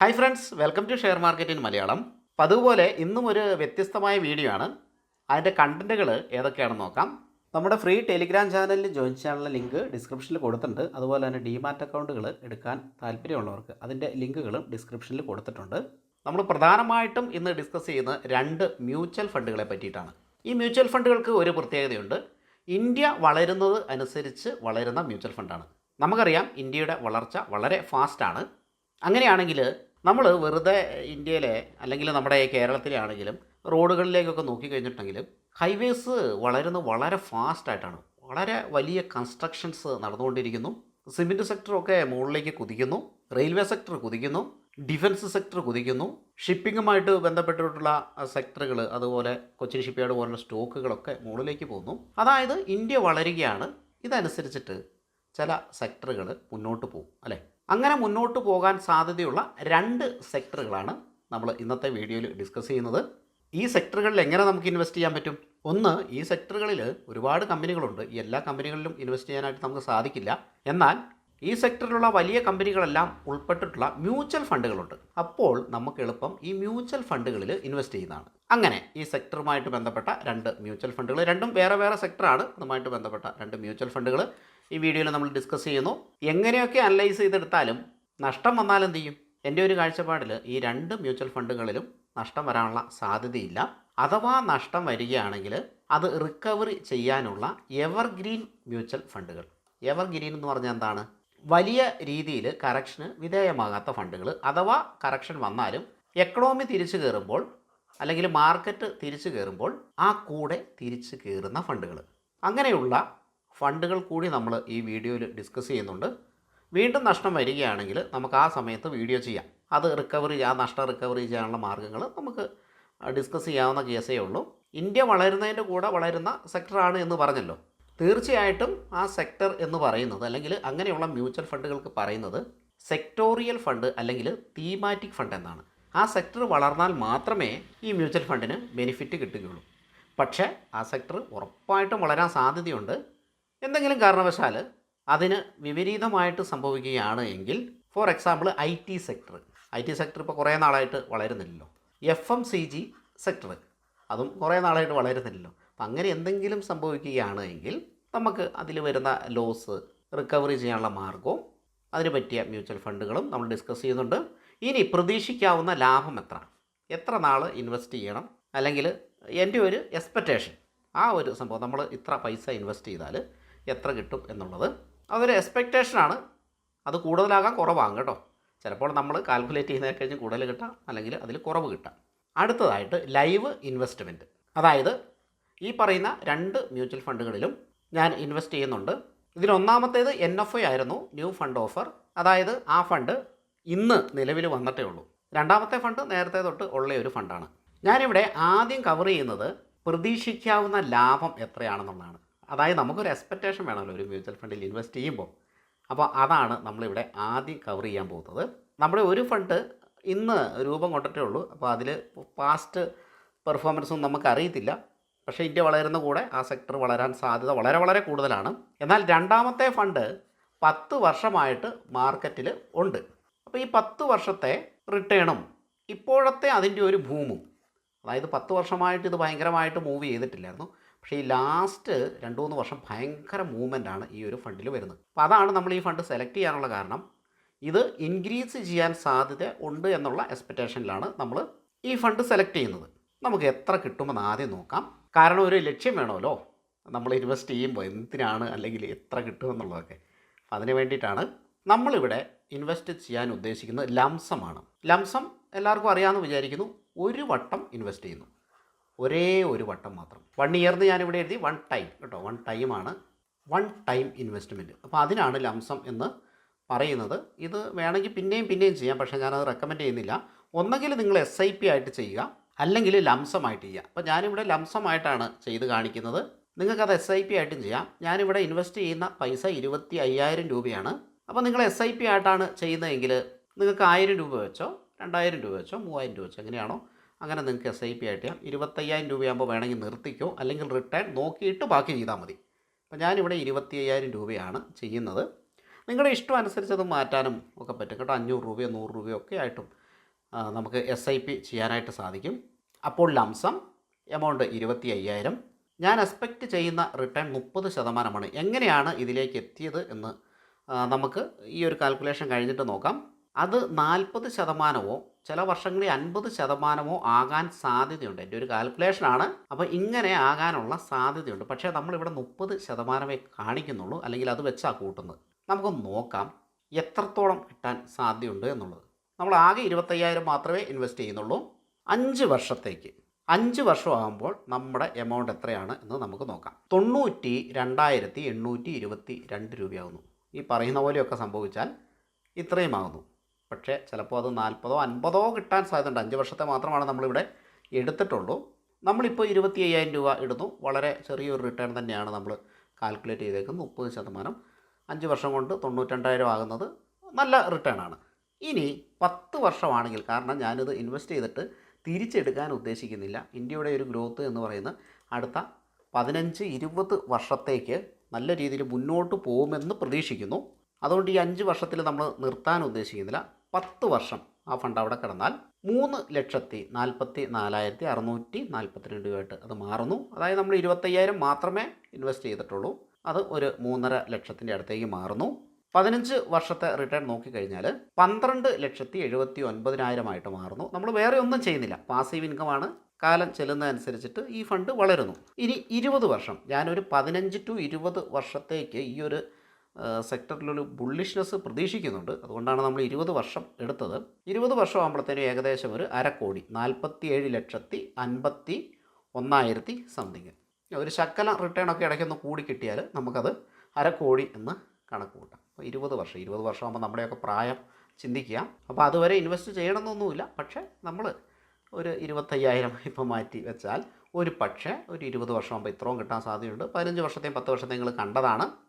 Hi friends welcome to share market in Malayalam അപ്പം അതുപോലെ ഇന്നും ഒരു വ്യത്യസ്തമായ വീഡിയോ ആണ്. അതിന്റെ കണ്ടന്റുകൾ ഏതൊക്കെയാണെന്ന് നോക്കാം. നമ്മുടെ ഫ്രീ ടെലിഗ്രാം ചാനലിൽ ജോയിൻ ചെയ്യാനുള്ള ലിങ്ക് ഡിസ്ക്രിപ്ഷനിൽ കൊടുത്തിട്ടുണ്ട്. അതുപോലെ തന്നെ ഡിമാറ്റ് അക്കൗണ്ടുകൾ എടുക്കാൻ താല്പര്യമുള്ളവർക്ക് അതിന്റെ ലിങ്കുകളും ഡിസ്ക്രിപ്ഷനിൽ കൊടുത്തിട്ടുണ്ട്. നമ്മൾ പ്രധാനമായിട്ടും ഇന്ന് ഡിസ്കസ് ചെയ്യുന്ന രണ്ട് മ്യൂച്വൽ ഫണ്ടുകളെ പറ്റിയിട്ടാണ്. ഈ മ്യൂച്വൽ ഫണ്ടുകൾക്ക് ഒരു പ്രത്യേകതയുണ്ട്. ഇന്ത്യ വളരുന്നത് അനുസരിച്ച് വളരുന്ന മ്യൂച്വൽ ഫണ്ടാണ് നമുക്കറിയാം ഇന്ത്യയുടെ വളർച്ച വളരെ ഫാസ്റ്റാണ് അങ്ങനെയാണെങ്കിൽ നമ്മൾ വെറുതെ ഇന്ത്യയിലെ അല്ലെങ്കിൽ നമ്മുടെ കേരളത്തിലെ ആണെങ്കിലും റോഡുകളിലേക്കൊക്കെ നോക്കിക്കഴിഞ്ഞിട്ടുണ്ടെങ്കിലും ഹൈവേസ് വളരുന്നത് വളരെ ഫാസ്റ്റായിട്ടാണ് വളരെ വലിയ കൺസ്ട്രക്ഷൻസ് നടന്നുകൊണ്ടിരിക്കുന്നു. സിമെന്റ് സെക്ടറൊക്കെ മുകളിലേക്ക് കുതിക്കുന്നു. റെയിൽവേ സെക്ടർ കുതിക്കുന്നു. ഡിഫൻസ് സെക്ടർ കുതിക്കുന്നു. ഷിപ്പിങ്ങുമായിട്ട് ബന്ധപ്പെട്ടിട്ടുള്ള സെക്ടറുകൾ അതുപോലെ കൊച്ചിൻ ഷിപ്പ്യാർഡ് പോലുള്ള സ്റ്റോക്കുകളൊക്കെ മുകളിലേക്ക് പോകുന്നു. അതായത് ഇന്ത്യ വളരുകയാണ്. ഇതനുസരിച്ചിട്ട് ചില സെക്ടറുകൾ മുന്നോട്ട് പോകും അല്ലേ? അങ്ങനെ മുന്നോട്ട് പോകാൻ സാധ്യതയുള്ള രണ്ട് സെക്ടറുകളാണ് നമ്മൾ ഇന്നത്തെ വീഡിയോയിൽ ഡിസ്കസ് ചെയ്യുന്നത്. ഈ സെക്ടറുകളിൽ എങ്ങനെ നമുക്ക് ഇൻവെസ്റ്റ് ചെയ്യാൻ പറ്റും? ഒന്ന് ഈ സെക്ടറുകളിൽ ഒരുപാട് കമ്പനികളുണ്ട്. ഈ എല്ലാ കമ്പനികളിലും ഇൻവെസ്റ്റ് ചെയ്യാനായിട്ട് നമുക്ക് സാധിക്കില്ല. എന്നാൽ ഈ സെക്ടറിലുള്ള വലിയ കമ്പനികളെല്ലാം ഉൾപ്പെട്ടിട്ടുള്ള മ്യൂച്വൽ ഫണ്ടുകളുണ്ട്. അപ്പോൾ നമുക്ക് എളുപ്പം ഈ മ്യൂച്വൽ ഫണ്ടുകളിൽ ഇൻവെസ്റ്റ് ചെയ്യുന്നതാണ്. അങ്ങനെ ഈ സെക്ടറുമായിട്ട് ബന്ധപ്പെട്ട രണ്ട് മ്യൂച്വൽ ഫണ്ടുകൾ രണ്ടും വേറെ വേറെ സെക്ടറാണ്. അതുമായിട്ട് ബന്ധപ്പെട്ട രണ്ട് മ്യൂച്വൽ ഫണ്ടുകൾ. ഈ വീഡിയോയിൽ നമ്മൾ ഡിസ്കസ് ചെയ്യുന്നു. എങ്ങനെയൊക്കെ അനലൈസ് ചെയ്തെടുത്താലും നഷ്ടം വന്നാൽ എന്ത് ചെയ്യും? എന്റെ ഒരു കാഴ്ചപ്പാടിൽ ഈ രണ്ട് മ്യൂച്വൽ ഫണ്ടുകളിലും നഷ്ടം വരാനുള്ള സാധ്യതയില്ല. അഥവാ നഷ്ടം വരികയാണെങ്കിൽ അത് റിക്കവറി ചെയ്യാനുള്ള എവർഗ്രീൻ മ്യൂച്വൽ ഫണ്ടുകൾ എവർഗ്രീൻ എന്ന് പറഞ്ഞാൽ എന്താണ്? വലിയ രീതിയിൽ കറക്ഷന് വിധേയമാകാത്ത ഫണ്ടുകൾ അഥവാ കറക്ഷൻ വന്നാലും എക്കണോമി തിരിച്ചു കയറുമ്പോൾ അല്ലെങ്കിൽ മാർക്കറ്റ് തിരിച്ചു കയറുമ്പോൾ ആ കൂടെ തിരിച്ചു കയറുന്ന ഫണ്ടുകൾ അങ്ങനെയുള്ള ഫണ്ടുകൾ കൂടി നമ്മൾ ഈ വീഡിയോയിൽ ഡിസ്കസ് ചെയ്യുന്നുണ്ട്. വീണ്ടും നഷ്ടം വരികയാണെങ്കിൽ നമുക്ക് ആ സമയത്ത് വീഡിയോ ചെയ്യാം. അത് റിക്കവറി ആ നഷ്ടം റിക്കവറി ചെയ്യാനുള്ള മാർഗങ്ങൾ നമുക്ക് ഡിസ്കസ് ചെയ്യാവുന്ന കേസേ ഉള്ളൂ. ഇന്ത്യ വളരുന്നതിന്റെ കൂടെ വളരുന്ന സെക്ടറാണ് എന്ന് പറഞ്ഞല്ലോ. തീർച്ചയായിട്ടും ആ സെക്ടർ എന്ന് പറയുന്നത് അല്ലെങ്കിൽ അങ്ങനെയുള്ള മ്യൂച്വൽ ഫണ്ടുകൾക്ക് പറയുന്നത് സെക്ടോറിയൽ ഫണ്ട് അല്ലെങ്കിൽ തീമാറ്റിക് ഫണ്ട് എന്നാണ്. ആ സെക്ടർ വളർന്നാൽ മാത്രമേ ഈ മ്യൂച്വൽ ഫണ്ടിന് ബെനിഫിറ്റ് കിട്ടുകയുള്ളൂ. പക്ഷേ ആ സെക്ടർ ഉറപ്പായിട്ടും വളരാൻ സാധ്യതയുണ്ട്. എന്തെങ്കിലും കാരണവശാൽ അതിന് വിപരീതമായിട്ട് സംഭവിക്കുകയാണ് എങ്കിൽ for example I T sector I T sector ഇപ്പോൾ കുറേ നാളായിട്ട് വളരുന്നില്ലല്ലോ. F M C G sector അതും കുറേ നാളായിട്ട് വളരുന്നില്ലല്ലോ. അപ്പം അങ്ങനെ എന്തെങ്കിലും സംഭവിക്കുകയാണ് എങ്കിൽ നമുക്ക് അതിൽ വരുന്ന ലോസ് റിക്കവറി ചെയ്യാനുള്ള മാർഗവും അതിന് പറ്റിയ മ്യൂച്വൽ ഫണ്ടുകളും നമ്മൾ ഡിസ്കസ് ചെയ്യുന്നുണ്ട്. ഇനി പ്രതീക്ഷിക്കാവുന്ന ലാഭം എത്ര? എത്ര നാൾ ഇൻവെസ്റ്റ് ചെയ്യണം? അല്ലെങ്കിൽ എന്റെ ഒരു എക്സ്പെക്റ്റേഷൻ ആ ഒരു സംഭവം നമ്മൾ ഇത്ര പൈസ ഇൻവെസ്റ്റ് ചെയ്താൽ എത്ര കിട്ടും എന്നുള്ളത്. അതൊരു എക്സ്പെക്റ്റേഷനാണ് അത് കൂടുതലാകാം കുറവാകും കേട്ടോ. ചിലപ്പോൾ നമ്മൾ കാൽക്കുലേറ്റ് ചെയ്യുന്നതിനെ കഴിഞ്ഞ് കൂടുതൽ കിട്ടാം അല്ലെങ്കിൽ അതിൽ കുറവ് കിട്ടാം. അടുത്തതായിട്ട് ലൈവ് ഇൻവെസ്റ്റ്മെന്റ് അതായത് ഈ പറയുന്ന രണ്ട് മ്യൂച്വൽ ഫണ്ടുകളിലും ഞാൻ ഇൻവെസ്റ്റ് ചെയ്യുന്നുണ്ട്. ഇതിലൊന്നാമത്തേത് എൻ എഫ് ഐ ആയിരുന്നു ന്യൂ ഫണ്ട് ഓഫർ അതായത് ആ ഫണ്ട് ഇന്ന് നിലവിൽ വന്നിട്ടേ ഉള്ളൂ. രണ്ടാമത്തെ ഫണ്ട് നേരത്തെ തൊട്ട് ഉള്ള ഒരു ഫണ്ടാണ് ഞാനിവിടെ ആദ്യം കവർ ചെയ്യുന്നത് പ്രതീക്ഷിക്കാവുന്ന ലാഭം എത്രയാണെന്നുള്ളതാണ്. അതായത് നമുക്കൊരു എക്സ്പെക്റ്റേഷൻ വേണമല്ലോ ഒരു മ്യൂച്വൽ ഫണ്ടിൽ ഇൻവെസ്റ്റ് ചെയ്യുമ്പോൾ. അപ്പോൾ അതാണ് നമ്മളിവിടെ ആദ്യം കവർ ചെയ്യാൻ പോകുന്നത്. നമ്മുടെ ഒരു ഫണ്ട് ഇന്ന് രൂപം കൊണ്ടിട്ടേ ഉള്ളൂ. അപ്പോൾ അതിൽ പാസ്റ്റ് പെർഫോമൻസും നമുക്ക് അറിയത്തില്ല. പക്ഷേ ഇന്ത്യ വളരുന്ന കൂടെ ആ സെക്ടർ വളരാൻ സാധ്യത വളരെ വളരെ കൂടുതലാണ്. എന്നാൽ രണ്ടാമത്തെ ഫണ്ട് പത്ത് വർഷമായിട്ട് മാർക്കറ്റിൽ ഉണ്ട്. അപ്പോൾ ഈ പത്ത് വർഷത്തെ റിട്ടേണും ഇപ്പോഴത്തെ അതിന്റെ ഒരു ഭൂമും അതായത് പത്ത് വർഷമായിട്ട് ഇത് ഭയങ്കരമായിട്ട് മൂവ് ചെയ്തിട്ടില്ലായിരുന്നു. പക്ഷേ ഈ ലാസ്റ്റ് രണ്ട് മൂന്ന് വർഷം ഭയങ്കര മൂവ്മെന്റ് ആണ് ഈ ഒരു ഫണ്ടിൽ വരുന്നത്. അപ്പോൾ അതാണ് നമ്മൾ ഈ ഫണ്ട് സെലക്ട് ചെയ്യാനുള്ള കാരണം. ഇത് ഇൻക്രീസ് ചെയ്യാൻ സാധ്യത ഉണ്ട് എന്നുള്ള എക്സ്പെക്റ്റേഷനിലാണ് നമ്മൾ ഈ ഫണ്ട് സെലക്ട് ചെയ്യുന്നത്. നമുക്ക് എത്ര കിട്ടുമെന്ന് ആദ്യം നോക്കാം. കാരണം ഒരു ലക്ഷ്യം വേണമല്ലോ. നമ്മൾ ഇൻവെസ്റ്റ് ചെയ്യുമ്പോൾ എന്തിനാണ് അല്ലെങ്കിൽ എത്ര കിട്ടുമെന്നുള്ളതൊക്കെ. അതിന് വേണ്ടിയിട്ടാണ് നമ്മളിവിടെ ഇൻവെസ്റ്റ് ചെയ്യാൻ ഉദ്ദേശിക്കുന്നത് ലംസമാണ് ലംസം എല്ലാവർക്കും അറിയാമെന്ന് വിചാരിക്കുന്നു. ഒരു വട്ടം ഇൻവെസ്റ്റ് ചെയ്യുന്നു. ഒരേ ഒരു വട്ടം മാത്രം. വൺ ഇയർന്ന് ഞാനിവിടെ എഴുതി വൺ ടൈം കേട്ടോ വൺ ടൈമാണ് വൺ ടൈം ഇൻവെസ്റ്റ്മെന്റ് അപ്പോൾ അതിനാണ് ലംസം എന്ന് പറയുന്നത്. ഇത് വേണമെങ്കിൽ പിന്നെയും പിന്നെയും ചെയ്യാം പക്ഷേ ഞാനത് റെക്കമെൻഡ് ചെയ്യുന്നില്ല. ഒന്നെങ്കിൽ നിങ്ങൾ എസ് ഐ പി ആയിട്ട് ചെയ്യുക അല്ലെങ്കിൽ ലംസമായിട്ട് ചെയ്യുക. അപ്പോൾ ഞാനിവിടെ ലംസമായിട്ടാണ് ചെയ്ത് കാണിക്കുന്നത്. നിങ്ങൾക്കത് എസ് ഐ പി ആയിട്ടും ചെയ്യാം. ഞാനിവിടെ ഇൻവെസ്റ്റ് ചെയ്യുന്ന പൈസ ഇരുപത്തി അയ്യായിരം രൂപയാണ്. അപ്പോൾ നിങ്ങൾ എസ് ഐ പി ആയിട്ടാണ് ചെയ്യുന്നതെങ്കിൽ നിങ്ങൾക്ക് ആയിരം രൂപ വെച്ചോ രണ്ടായിരം രൂപ വെച്ചോ മൂവായിരം രൂപ വെച്ചോ എങ്ങനെയാണോ അങ്ങനെ നിങ്ങൾക്ക് എസ് ഐ പി ആയിട്ട് ഇരുപത്തയ്യായിരം രൂപയാകുമ്പോൾ വേണമെങ്കിൽ നിർത്തിക്കോ അല്ലെങ്കിൽ റിട്ടേൺ നോക്കിയിട്ട് ബാക്കി ചെയ്താൽ മതി. അപ്പോൾ ഞാനിവിടെ ഇരുപത്തി അയ്യായിരം രൂപയാണ് ചെയ്യുന്നത്. നിങ്ങളുടെ ഇഷ്ടം അനുസരിച്ച് അത് മാറ്റാനും ഒക്കെ പറ്റും. കേട്ടോ അഞ്ഞൂറ് രൂപയോ നൂറ് രൂപയോ ഒക്കെ ആയിട്ടും നമുക്ക് എസ് ഐ പി ചെയ്യാനായിട്ട് സാധിക്കും. അപ്പോൾ ലംസം എമൗണ്ട് ഇരുപത്തി അയ്യായിരം ഞാൻ എക്സ്പെക്റ്റ് ചെയ്യുന്ന റിട്ടേൺ മുപ്പത് ശതമാനമാണ്. എങ്ങനെയാണ് ഇതിലേക്ക് എത്തിയത് എന്ന് നമുക്ക് ഈ ഒരു കാൽക്കുലേഷൻ കഴിഞ്ഞിട്ട് നോക്കാം. അത് നാൽപ്പത് ശതമാനമോ ചില വർഷങ്ങളിൽ അൻപത് ശതമാനമോ ആകാൻ സാധ്യതയുണ്ട്. എന്റെ ഒരു കാൽക്കുലേഷനാണ് അപ്പോൾ ഇങ്ങനെ ആകാനുള്ള സാധ്യതയുണ്ട്. പക്ഷേ നമ്മളിവിടെ മുപ്പത് ശതമാനമേ കാണിക്കുന്നുള്ളൂ. അല്ലെങ്കിൽ അത് വെച്ചാൽ കൂട്ടുന്നത്. നമുക്കൊന്ന് നോക്കാം എത്രത്തോളം കിട്ടാൻ സാധ്യതയുണ്ട് എന്നുള്ളത്. നമ്മൾ ആകെ ഇരുപത്തയ്യായിരം മാത്രമേ ഇൻവെസ്റ്റ് ചെയ്യുന്നുള്ളൂ. അഞ്ച് വർഷത്തേക്ക്. അഞ്ച് വർഷമാകുമ്പോൾ നമ്മുടെ എമൗണ്ട് എത്രയാണ് എന്ന് നമുക്ക് നോക്കാം. തൊണ്ണൂറ്റി രണ്ടായിരത്തി എണ്ണൂറ്റി ഇരുപത്തി രണ്ട് രൂപയാകുന്നു ഈ പറയുന്ന പോലെയൊക്കെ സംഭവിച്ചാൽ ഇത്രയും ആകുന്നു പക്ഷേ ചിലപ്പോൾ അത് നാൽപ്പതോ അൻപതോ കിട്ടാൻ സാധ്യതയുണ്ട്. അഞ്ച് വർഷത്തെ മാത്രമാണ് നമ്മളിവിടെ എടുത്തിട്ടുള്ളൂ. നമ്മളിപ്പോൾ ഇരുപത്തി അയ്യായിരം രൂപ ഇടുന്നു. വളരെ ചെറിയൊരു റിട്ടേൺ തന്നെയാണ് നമ്മൾ കാൽക്കുലേറ്റ് ചെയ്തേക്കുന്നത്. മുപ്പത് ശതമാനം. അഞ്ച് വർഷം കൊണ്ട് തൊണ്ണൂറ്റണ്ടായിരം ആകുന്നത് നല്ല റിട്ടേൺ ആണ്. ഇനി പത്ത് വർഷമാണെങ്കിൽ കാരണം ഞാനിത് ഇൻവെസ്റ്റ് ചെയ്തിട്ട് തിരിച്ചെടുക്കാൻ ഉദ്ദേശിക്കുന്നില്ല. ഇന്ത്യയുടെ ഒരു ഗ്രോത്ത് എന്ന് പറയുന്നത് അടുത്ത പതിനഞ്ച് ഇരുപത് വർഷത്തേക്ക് നല്ല രീതിയിൽ മുന്നോട്ട് പോകുമെന്ന് പ്രതീക്ഷിക്കുന്നു. അതുകൊണ്ട് ഈ അഞ്ച് വർഷത്തിൽ നമ്മൾ നിർത്താൻ ഉദ്ദേശിക്കുന്നില്ല. പത്ത് വർഷം ആ ഫണ്ട് അവിടെ കിടന്നാൽ മൂന്ന് ലക്ഷത്തി നാൽപ്പത്തി നാലായിരത്തി അറുന്നൂറ്റി നാൽപ്പത്തിരണ്ട് രൂപയായിട്ട് അത് മാറുന്നു. അതായത് നമ്മൾ ഇരുപത്തയ്യായിരം മാത്രമേ ഇൻവെസ്റ്റ് ചെയ്തിട്ടുള്ളൂ. അത് ഒരു മൂന്നര ലക്ഷത്തിന്റെ അടുത്തേക്ക് മാറുന്നു. പതിനഞ്ച് വർഷത്തെ റിട്ടേൺ നോക്കിക്കഴിഞ്ഞാൽ പന്ത്രണ്ട് ലക്ഷത്തി എഴുപത്തി ഒൻപതിനായിരമായിട്ട് മാറുന്നു. നമ്മൾ വേറെ ഒന്നും ചെയ്യുന്നില്ല. പാസീവ് ഇൻകമാണ് കാലം ചെല്ലുന്നതനുസരിച്ചിട്ട് ഈ ഫണ്ട് വളരുന്നു. ഇനി ഇരുപത് വർഷം ഞാനൊരു പതിനഞ്ച് ടു ഇരുപത് വർഷത്തേക്ക് ഈ ഒരു സെക്ടറിലൊരു ബുള്ളിഷ്നെസ് പ്രതീക്ഷിക്കുന്നുണ്ട്. അതുകൊണ്ടാണ് നമ്മൾ ഇരുപത് വർഷം എടുത്തത്. ഇരുപത് വർഷം ആകുമ്പോഴത്തേനും ഏകദേശം ഒരു അരക്കോടി നാൽപ്പത്തി ഏഴ് ലക്ഷത്തി അൻപത്തി ഒന്നായിരത്തി സംതിങ് ഒരു ശക്കല റിട്ടേൺ ഒക്കെ ഇടയ്ക്കൊന്ന് കൂടി കിട്ടിയാൽ നമുക്കത് അരക്കോടി എന്ന് കണക്ക് കൂട്ടാം. അപ്പോൾ ഇരുപത് വർഷം ഇരുപത് വർഷമാകുമ്പോൾ നമ്മുടെയൊക്കെ പ്രായം ചിന്തിക്കുക. അപ്പോൾ അതുവരെ ഇൻവെസ്റ്റ് ചെയ്യണമെന്നൊന്നുമില്ല. പക്ഷേ നമ്മൾ ഒരു ഇരുപത്തയ്യായിരം ഇപ്പം മാറ്റി വെച്ചാൽ ഒരു പക്ഷേ ഒരു ഇരുപത് വർഷമാകുമ്പോൾ ഇത്രയും കിട്ടാൻ സാധ്യതയുണ്ട്. പതിനഞ്ച് വർഷത്തെയും പത്ത് വർഷത്തെയും നിങ്ങൾ കണ്ടതാണ്.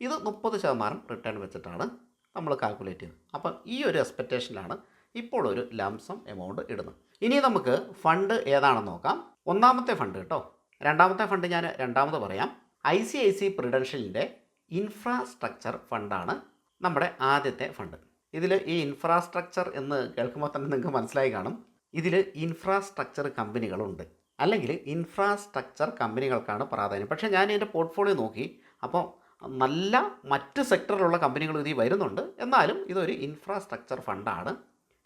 ഇത് മുപ്പത് ശതമാനം റിട്ടേൺ വെച്ചിട്ടാണ് നമ്മൾ കാൽക്കുലേറ്റ് ചെയ്യുന്നത്. അപ്പം ഈ ഒരു എക്സ്പെക്റ്റേഷനിലാണ് ഇപ്പോൾ ഒരു ലംസം എമൗണ്ട് ഇടുന്നത്. ഇനി നമുക്ക് ഫണ്ട് ഏതാണെന്ന് നോക്കാം. ഒന്നാമത്തെ ഫണ്ട് കേട്ടോ. രണ്ടാമത്തെ ഫണ്ട് ഞാൻ രണ്ടാമത് പറയാം. ഐ സി ഐ സി പ്രിഡൻഷ്യലിന്റെ ഇൻഫ്രാസ്ട്രക്ചർ ഫണ്ടാണ് നമ്മുടെ ആദ്യത്തെ ഫണ്ട് ഇതിൽ ഈ ഇൻഫ്രാസ്ട്രക്ചർ എന്ന് കേൾക്കുമ്പോൾ തന്നെ നിങ്ങൾക്ക് മനസ്സിലായി കാണും. ഇതിൽ ഇൻഫ്രാസ്ട്രക്ചർ കമ്പനികളുണ്ട് അല്ലെങ്കിൽ ഇൻഫ്രാസ്ട്രക്ചർ കമ്പനികൾക്കാണ് പ്രാധാന്യം. പക്ഷേ ഞാൻ എന്റെ പോർട്ട്ഫോളിയോ നോക്കി. അപ്പോൾ നല്ല മറ്റ് സെക്ടറിലുള്ള കമ്പനികൾ ഇതിൽ വരുന്നുണ്ട്. എന്നാലും ഇതൊരു ഇൻഫ്രാസ്ട്രക്ചർ ഫണ്ടാണ്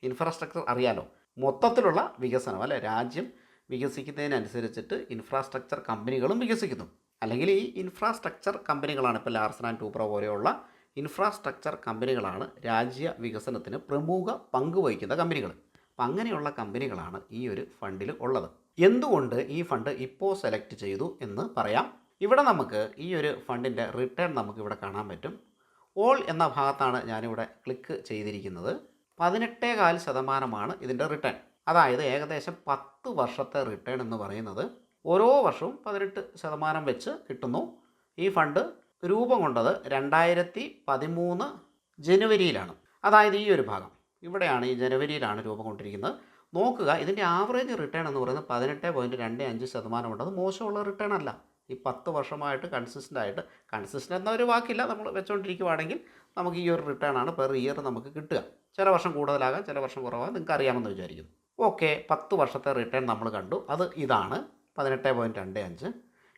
ഇൻഫ്രാസ്ട്രക്ചർ അറിയാലോ. മൊത്തത്തിലുള്ള വികസനം അല്ലെ? രാജ്യം വികസിക്കുന്നതിനനുസരിച്ചിട്ട് ഇൻഫ്രാസ്ട്രക്ചർ കമ്പനികളും വികസിക്കുന്നു. അല്ലെങ്കിൽ ഈ ഇൻഫ്രാസ്ട്രക്ചർ കമ്പനികളാണ് ഇപ്പോൾ ലാർസൻ ആൻഡ് ടൂപ്ര പോലെയുള്ള ഇൻഫ്രാസ്ട്രക്ചർ കമ്പനികളാണ് രാജ്യ വികസനത്തിന് പ്രമുഖ പങ്ക് വഹിക്കുന്ന കമ്പനികൾ അപ്പം അങ്ങനെയുള്ള കമ്പനികളാണ് ഈ ഒരു ഫണ്ടിൽ ഉള്ളത്. എന്തുകൊണ്ട് ഈ ഫണ്ട് ഇപ്പോൾ സെലക്ട് ചെയ്തു എന്ന് പറയാം. ഇവിടെ നമുക്ക് ഈ ഒരു ഫണ്ടിന്റെ റിട്ടേൺ നമുക്ക് ഇവിടെ കാണാൻ പറ്റും. ഓൾ എന്ന ഭാഗത്താണ് ഞാനിവിടെ ക്ലിക്ക് ചെയ്തിരിക്കുന്നത്. പതിനെട്ടേ കാൽ ശതമാനമാണ് ഇതിന്റെ റിട്ടേൺ. അതായത് ഏകദേശം പത്ത് വർഷത്തെ റിട്ടേൺ എന്ന് പറയുന്നത്. ഓരോ വർഷവും പതിനെട്ട് ശതമാനം വെച്ച് കിട്ടുന്നു. ഈ ഫണ്ട് രൂപം കൊണ്ടത് രണ്ടായിരത്തി പതിമൂന്ന് ജനുവരിയിലാണ്. അതായത് ഈ ഒരു ഭാഗം. ഇവിടെയാണ് ഈ ജനുവരിയിലാണ് രൂപം കൊണ്ടിരിക്കുന്നത്. നോക്കുക ഇതിന്റെ ആവറേജ് റിട്ടേൺ എന്ന് പറയുന്നത് പതിനെട്ട് പോയിന്റ് രണ്ട് അഞ്ച് ശതമാനം അത് മോശമുള്ള റിട്ടേൺ അല്ല. ഈ പത്ത് വർഷമായിട്ട് കൺസിസ്റ്റന്റ് ആയിട്ട് കൺസിസ്റ്റന്റ് എന്ന ഒരു വാക്കില്ല. നമ്മൾ വെച്ചുകൊണ്ടിരിക്കുവാണെങ്കിൽ നമുക്ക് ഈ ഒരു റിട്ടേൺ ആണ് പെർ ഇയർ നമുക്ക് കിട്ടുക. ചില വർഷം കൂടുതലാകാം ചില വർഷം കുറവാകാം. നിങ്ങൾക്ക് അറിയാമെന്ന് വിചാരിക്കുന്നു. ഓക്കെ പത്ത് വർഷത്തെ റിട്ടേൺ നമ്മൾ കണ്ടു. അത് ഇതാണ്. പതിനെട്ട് പോയിന്റ് രണ്ട് അഞ്ച്.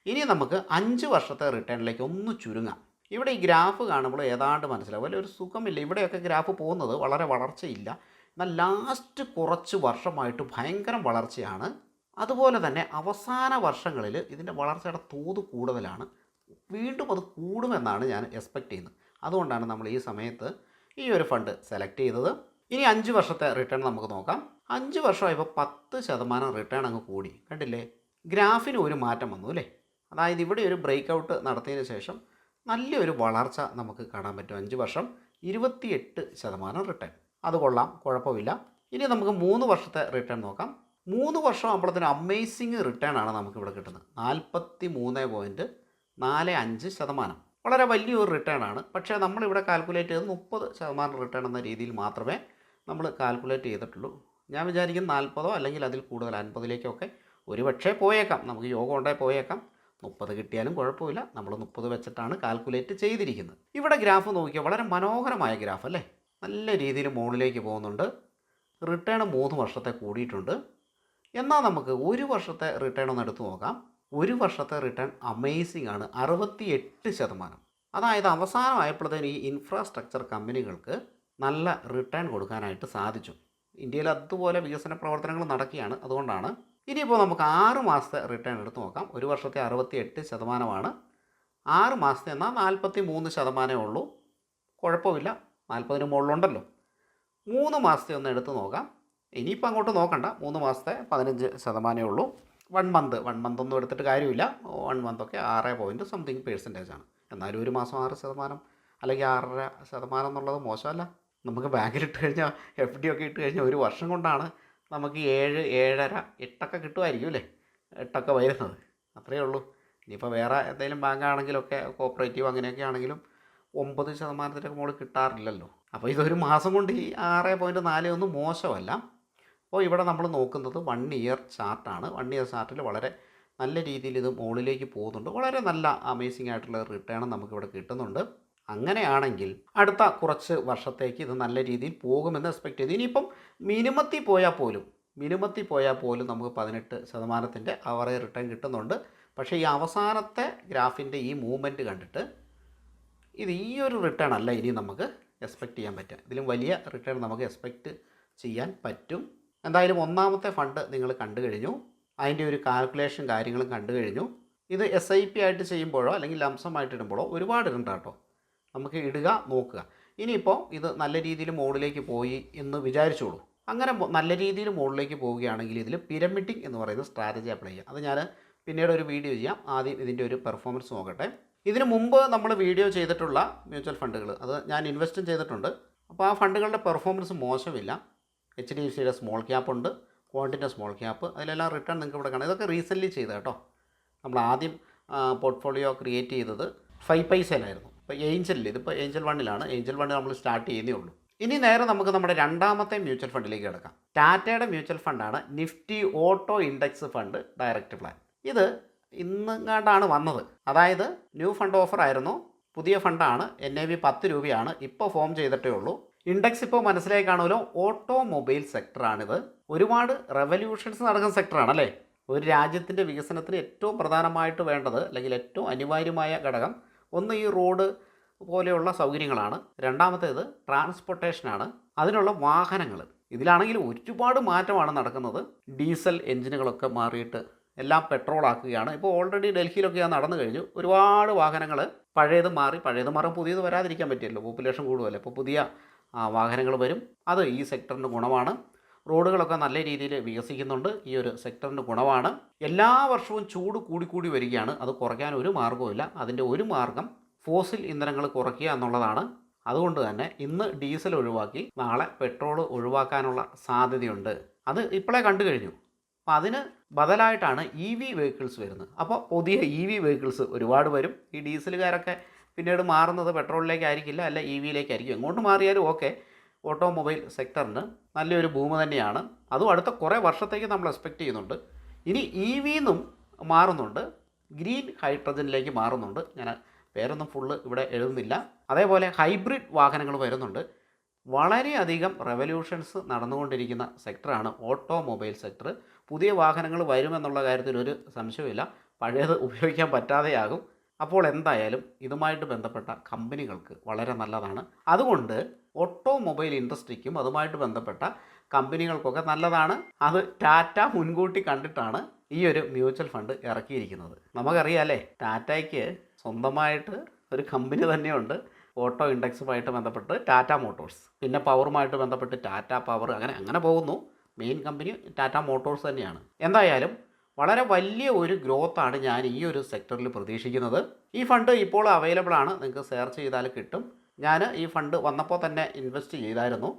ഇനി നമുക്ക് അഞ്ച് വർഷത്തെ റിട്ടേണിലേക്ക് ഒന്ന് ചുരുങ്ങാം. ഇവിടെ ഈ ഗ്രാഫ് കാണുമ്പോൾ ഏതാണ്ട് മനസ്സിലാവും. വലിയൊരു സുഖമില്ല. ഇവിടെയൊക്കെ ഗ്രാഫ് പോകുന്നത് വളരെ വളർച്ചയില്ല. എന്നാൽ ലാസ്റ്റ് കുറച്ച് വർഷമായിട്ട് ഭയങ്കര വളർച്ചയാണ്. അതുപോലെ തന്നെ അവസാന വർഷങ്ങളിൽ ഇതിന്റെ വളർച്ചയുടെ തോത് കൂടുതലാണ്. വീണ്ടും അത് കൂടുമെന്നാണ് ഞാൻ എക്സ്പെക്റ്റ് ചെയ്യുന്നത്. അതുകൊണ്ടാണ് നമ്മൾ ഈ സമയത്ത് ഈ ഒരു ഫണ്ട് സെലക്ട് ചെയ്തത്. ഇനി അഞ്ച് വർഷത്തെ റിട്ടേൺ നമുക്ക് നോക്കാം. അഞ്ച് വർഷമായപ്പോൾ പത്ത് ശതമാനം റിട്ടേൺ അങ്ങ് കൂടി. കണ്ടില്ലേ? ഗ്രാഫിന് ഒരു മാറ്റം വന്നു അല്ലേ? അതായത് ഇവിടെ ഒരു ബ്രേക്ക് ഔട്ട് നടത്തിയതിന് ശേഷം നല്ലൊരു വളർച്ച നമുക്ക് കാണാൻ പറ്റും. അഞ്ച് വർഷം ഇരുപത്തിയെട്ട് ശതമാനം റിട്ടേൺ അത് കൊള്ളാം കുഴപ്പമില്ല. ഇനി നമുക്ക് മൂന്ന് വർഷത്തെ റിട്ടേൺ നോക്കാം. മൂന്ന് വർഷം ആകുമ്പോഴത്തേനും അമേസിങ് റിട്ടേൺ ആണ് നമുക്കിവിടെ കിട്ടുന്നത്. നാൽപ്പത്തി മൂന്ന് പോയിന്റ് നാല് അഞ്ച് ശതമാനം. വളരെ വലിയൊരു റിട്ടേൺ ആണ്. പക്ഷേ നമ്മളിവിടെ കാൽക്കുലേറ്റ് ചെയ്ത് മുപ്പത് ശതമാനം റിട്ടേൺ എന്ന രീതിയിൽ മാത്രമേ നമ്മൾ കാൽക്കുലേറ്റ് ചെയ്തിട്ടുള്ളൂ. ഞാൻ വിചാരിക്കും നാൽപ്പതോ അല്ലെങ്കിൽ അതിൽ കൂടുതൽ അൻപതിലേക്കൊക്കെ ഒരു പക്ഷേ പോയേക്കാം. നമുക്ക് യോഗം ഉണ്ടേ പോയേക്കാം. മുപ്പത് കിട്ടിയാലും കുഴപ്പമില്ല. നമ്മൾ മുപ്പത് വെച്ചിട്ടാണ് കാൽക്കുലേറ്റ് ചെയ്തിരിക്കുന്നത്. ഇവിടെ ഗ്രാഫ് നോക്കിയാൽ വളരെ മനോഹരമായ ഗ്രാഫ് അല്ലേ? നല്ല രീതിയിൽ മുകളിലേക്ക് പോകുന്നുണ്ട്. റിട്ടേൺ മൂന്ന് വർഷത്തെ കൂടിയിട്ടുണ്ട്. എന്നാൽ നമുക്ക് ഒരു വർഷത്തെ റിട്ടേൺ ഒന്ന് എടുത്തു നോക്കാം. ഒരു വർഷത്തെ റിട്ടേൺ അമേസിംഗ് ആണ്. അറുപത്തി എട്ട് ശതമാനം. അതായത് അവസാനമായപ്പോഴത്തേന് ഈ ഇൻഫ്രാസ്ട്രക്ചർ കമ്പനികൾക്ക് നല്ല റിട്ടേൺ കൊടുക്കാനായിട്ട് സാധിച്ചു. ഇന്ത്യയിൽ അതുപോലെ വികസന പ്രവർത്തനങ്ങൾ നടക്കുകയാണ്. അതുകൊണ്ടാണ് ഇനിയിപ്പോൾ നമുക്ക് ആറ് മാസത്തെ റിട്ടേൺ എടുത്ത് നോക്കാം. ഒരു വർഷത്തെ അറുപത്തി എട്ട് ശതമാനമാണ്. ആറ് മാസത്തെ എന്നാൽ നാൽപ്പത്തി മൂന്ന് ശതമാനമേ ഉള്ളൂ. കുഴപ്പമില്ല. നാൽപ്പതിന് മുകളിലുണ്ടല്ലോ. മൂന്ന് മാസത്തെ ഒന്ന് എടുത്ത് നോക്കാം. ഇനിയിപ്പോൾ അങ്ങോട്ട് നോക്കണ്ട. മൂന്ന് മാസത്തെ പതിനഞ്ച് ശതമാനമേ ഉള്ളൂ. വൺ മന്ത് വൺ മന്ത് ഒന്നും എടുത്തിട്ട് കാര്യമില്ല. വൺ മന്തൊക്കെ ആറ് പോയിന്റ് സംതിങ് പേഴ്സന്റേജ് ആണ്. എന്നാലും ഒരു മാസം ആറ് ശതമാനം അല്ലെങ്കിൽ ആറര ശതമാനം എന്നുള്ളത് മോശമല്ല. നമുക്ക് ബാങ്കിൽ ഇട്ട് കഴിഞ്ഞാൽ എഫ് ഡി ഒക്കെ ഇട്ട് കഴിഞ്ഞാൽ ഒരു വർഷം കൊണ്ടാണ് നമുക്ക് ഏഴ് ഏഴര എട്ടൊക്കെ കിട്ടുമായിരിക്കും അല്ലേ? എട്ടൊക്കെ വരുന്നത്. അത്രയേ ഉള്ളൂ. ഇനിയിപ്പോൾ വേറെ എന്തെങ്കിലും ബാങ്ക് ആണെങ്കിലൊക്കെ കോപ്പറേറ്റീവ് അങ്ങനെയൊക്കെ ആണെങ്കിലും ഒമ്പത് ശതമാനത്തിന്റെ മുകളിൽ കിട്ടാറില്ലല്ലോ. അപ്പോൾ ഇതൊരു മാസം കൊണ്ട് ഈ ആറ് പോയിന്റ് നാല് ഒന്നും മോശമല്ല. അപ്പോൾ ഇവിടെ നമ്മൾ നോക്കുന്നത് വൺ ഇയർ ചാർട്ടാണ് വൺ ഇയർ ചാർട്ടിൽ വളരെ നല്ല രീതിയിൽ ഇത് മുകളിലേക്ക് പോകുന്നുണ്ട്. വളരെ നല്ല അമേസിംഗ് ആയിട്ടുള്ള റിട്ടേൺ നമുക്കിവിടെ കിട്ടുന്നുണ്ട്. അങ്ങനെയാണെങ്കിൽ അടുത്ത കുറച്ച് വർഷത്തേക്ക് ഇത് നല്ല രീതിയിൽ പോകുമെന്ന് എക്സ്പെക്ട് ചെയ്തു. ഇനിയിപ്പം മിനിമത്തിൽ പോയാൽ പോലും മിനിമത്തിൽ പോയാൽ പോലും നമുക്ക് പതിനെട്ട് ശതമാനത്തിന്റെ അവറേജ് റിട്ടേൺ കിട്ടുന്നുണ്ട്. പക്ഷേ ഈ അവസാനത്തെ ഗ്രാഫിന്റെ ഈ മൂവ്മെന്റ് കണ്ടിട്ട് ഇത് ഈ ഒരു റിട്ടേൺ അല്ല ഇനി നമുക്ക് എക്സ്പെക്റ്റ് ചെയ്യാൻ പറ്റുക. ഇതിലും വലിയ റിട്ടേൺ നമുക്ക് എക്സ്പെക്റ്റ് ചെയ്യാൻ പറ്റും. എന്തായാലും ഒന്നാമത്തെ ഫണ്ട് നിങ്ങൾ കണ്ടു കഴിഞ്ഞു. അതിന്റെ ഒരു കാൽക്കുലേഷൻ കാര്യങ്ങളും കണ്ടു കഴിഞ്ഞു. ഇത് എസ് ഐ പി ആയിട്ട് ചെയ്യുമ്പോഴോ അല്ലെങ്കിൽ ലംസമായിട്ട് ഇടുമ്പോഴോ ഒരുപാട് ഇടണ്ട കേട്ടോ. നമുക്ക് ഇടുക നോക്കുക. ഇനിയിപ്പോൾ ഇത് നല്ല രീതിയിൽ മുകളിലേക്ക് പോയി എന്ന് വിചാരിച്ചോളൂ. അങ്ങനെ നല്ല രീതിയിൽ മുകളിലേക്ക് പോവുകയാണെങ്കിൽ ഇതിൽ പിരമിഡിങ് എന്ന് പറയുന്ന സ്ട്രാറ്റജി അപ്ലൈ ചെയ്യാം. അത് ഞാൻ പിന്നീട് ഒരു വീഡിയോ ചെയ്യാം. ആദ്യം ഇതിന്റെ ഒരു പെർഫോമൻസ് നോക്കട്ടെ. ഇതിനു മുമ്പ് നമ്മൾ വീഡിയോ ചെയ്തിട്ടുള്ള മ്യൂച്വൽ ഫണ്ടുകൾ അത് ഞാൻ ഇൻവെസ്റ്റും ചെയ്തിട്ടുണ്ട്. അപ്പോൾ ആ ഫണ്ടുകളുടെ പെർഫോമൻസ് മോശമില്ല. എച്ച് ഡി എഫ് സിയുടെ സ്മോൾ ക്യാപ്പ് ഉണ്ട് ക്വാണ്ടിന്റെ സ്മോൾ ക്യാപ്പ് അതിലെല്ലാം റിട്ടേൺ നിങ്ങൾക്ക് ഇവിടെ കാണാം. ഇതൊക്കെ റീസെന്റ്ലി ചെയ്ത കേട്ടോ. നമ്മൾ ആദ്യം പോർട്ട്ഫോളിയോ ക്രിയേറ്റ് ചെയ്തത് ഫൈവ് പൈസയിലായിരുന്നു ഇപ്പോൾ ഏഞ്ചലിൽ ഇതിപ്പോൾ ഏഞ്ചൽ വണ്ണിലാണ് ഏഞ്ചൽ വണ്ണിൽ നമ്മൾ സ്റ്റാർട്ട് ചെയ്യുന്നേ ഉള്ളൂ. ഇനി നേരെ നമുക്ക് നമ്മുടെ രണ്ടാമത്തെ മ്യൂച്വൽ ഫണ്ടിലേക്ക് കിടക്കാം. ടാറ്റയുടെ mutual ഫണ്ടാണ് Nifty auto index fund direct plan ഇത് ഇന്നങ്ങാണ്ടാണ് വന്നത്. അതായത് ന്യൂ ഫണ്ട് ഓഫർ ആയിരുന്നു. പുതിയ ഫണ്ടാണ് എൻ എ വി പത്ത് രൂപയാണ്. ഇപ്പോൾ ഫോം ചെയ്തിട്ടേ ഉള്ളൂ. ഇൻഡെക്സ് ഇപ്പോൾ മനസ്സിലായി കാണുമല്ലോ ഓട്ടോമൊബൈൽ സെക്ടറാണിത്. ഒരുപാട് റെവല്യൂഷൻസ് നടക്കുന്ന സെക്ടറാണ് അല്ലേ? ഒരു രാജ്യത്തിന്റെ വികസനത്തിന് ഏറ്റവും പ്രധാനമായിട്ട് വേണ്ടത് അല്ലെങ്കിൽ ഏറ്റവും അനിവാര്യമായ ഘടകം ഒന്ന് ഈ റോഡ് പോലെയുള്ള സൗകര്യങ്ങളാണ്. രണ്ടാമത്തേത് ട്രാൻസ്പോർട്ടേഷനാണ്. അതിനുള്ള വാഹനങ്ങൾ. ഇതിലാണെങ്കിൽ ഒരുപാട് മാറ്റമാണ് നടക്കുന്നത്. ഡീസൽ എൻജിനുകളൊക്കെ മാറിയിട്ട് എല്ലാം പെട്രോൾ ആക്കുകയാണ്. ഇപ്പോൾ ഓൾറെഡി ഡൽഹിയിലൊക്കെ ഞാൻ നടന്നു കഴിഞ്ഞു. ഒരുപാട് വാഹനങ്ങൾ പഴയത് മാറി പഴയത് മാറും പുതിയത് വരാതിരിക്കാൻ പറ്റിയല്ലോ പോപ്പുലേഷൻ കൂടുമല്ലോ ഇപ്പോൾ പുതിയ വാഹനങ്ങൾ വരും. അത് ഈ സെക്ടറിന് ഗുണമാണ്. റോഡുകളൊക്കെ നല്ല രീതിയിൽ വികസിക്കുന്നുണ്ട്. ഈ ഒരു സെക്ടറിന് ഗുണമാണ്. എല്ലാ വർഷവും ചൂട് കൂടിക്കൂടി വരികയാണ്. അത് കുറയ്ക്കാൻ ഒരു മാർഗവുമില്ല. അതിന്റെ ഒരു മാർഗം ഫോസിൽ ഇന്ധനങ്ങൾ കുറയ്ക്കുക എന്നുള്ളതാണ്. അതുകൊണ്ട് തന്നെ ഇന്ന് ഡീസൽ ഒഴിവാക്കി നാളെ പെട്രോൾ ഒഴിവാക്കാനുള്ള സാധ്യതയുണ്ട്. അത് ഇപ്പോഴേ കണ്ടു കഴിഞ്ഞു. അപ്പോൾ അതിന് ബദലായിട്ടാണ് ഇ വി വെഹിക്കിൾസ് വരുന്നത്. അപ്പോൾ പുതിയ ഇ വി വെഹിക്കിൾസ് ഒരുപാട് വരും. ഈ ഡീസലുകാരൊക്കെ പിന്നീട് മാറുന്നത് പെട്രോളിലേക്കായിരിക്കില്ല അല്ല ഇ വിയിലേക്കായിരിക്കും. എങ്ങോട്ട് മാറിയാലും ഓക്കെ ഓട്ടോമൊബൈൽ സെക്ടറിന് നല്ലൊരു ഭൂമി തന്നെയാണ്. അതും അടുത്ത കുറേ വർഷത്തേക്ക് നമ്മൾ എക്സ്പെക്റ്റ് ചെയ്യുന്നുണ്ട്. ഇനി ഇ വിന്നും മാറുന്നുണ്ട്. ഗ്രീൻ ഹൈഡ്രജനിലേക്ക് മാറുന്നുണ്ട്. ഞാൻ പേരൊന്നും ഫുള്ള് ഇവിടെ എഴുതുന്നില്ല. അതേപോലെ ഹൈബ്രിഡ് വാഹനങ്ങൾ വരുന്നുണ്ട്. വളരെയധികം റെവല്യൂഷൻസ് നടന്നുകൊണ്ടിരിക്കുന്ന സെക്ടറാണ് ഓട്ടോമൊബൈൽ സെക്ടർ. പുതിയ വാഹനങ്ങൾ വരുമെന്നുള്ള കാര്യത്തിൽ ഒരു സംശയമില്ല പഴയത് ഉപയോഗിക്കാൻ പറ്റാതെയാകും. അപ്പോൾ എന്തായാലും ഇതുമായിട്ട് ബന്ധപ്പെട്ട കമ്പനികൾക്ക് വളരെ നല്ലതാണ്. അതുകൊണ്ട് ഓട്ടോമൊബൈൽ ഇൻഡസ്ട്രിക്കും അതുമായിട്ട് ബന്ധപ്പെട്ട കമ്പനികൾക്കൊക്കെ നല്ലതാണ്. അത് ടാറ്റ മുൻകൂട്ടി കണ്ടിട്ടാണ് ഈ ഒരു മ്യൂച്വൽ ഫണ്ട് ഇറക്കിയിരിക്കുന്നത്. നമുക്കറിയാം അല്ലേ ടാറ്റയ്ക്ക് സ്വന്തമായിട്ട് ഒരു കമ്പനി തന്നെയുണ്ട്. ഓട്ടോ ഇൻഡെക്സുമായിട്ട് ബന്ധപ്പെട്ട് ടാറ്റ മോട്ടോഴ്സ്. പിന്നെ പവറുമായിട്ട് ബന്ധപ്പെട്ട് ടാറ്റ പവർ അങ്ങനെ അങ്ങനെ പോകുന്നു. മെയിൻ കമ്പനി ടാറ്റ മോട്ടോഴ്സ് തന്നെയാണ്. എന്തായാലും വളരെ വലിയ ഒരു ഗ്രോത്താണ് ഞാൻ ഈ ഒരു സെക്ടറിൽ പ്രതീക്ഷിക്കുന്നത്. ഈ ഫണ്ട് ഇപ്പോൾ അവൈലബിൾ ആണ്. നിങ്ങൾക്ക് സെർച്ച് ചെയ്താൽ കിട്ടും. ഞാൻ ഈ ഫണ്ട് വന്നപ്പോൾ തന്നെ ഇൻവെസ്റ്റ് ചെയ്തായിരുന്നു.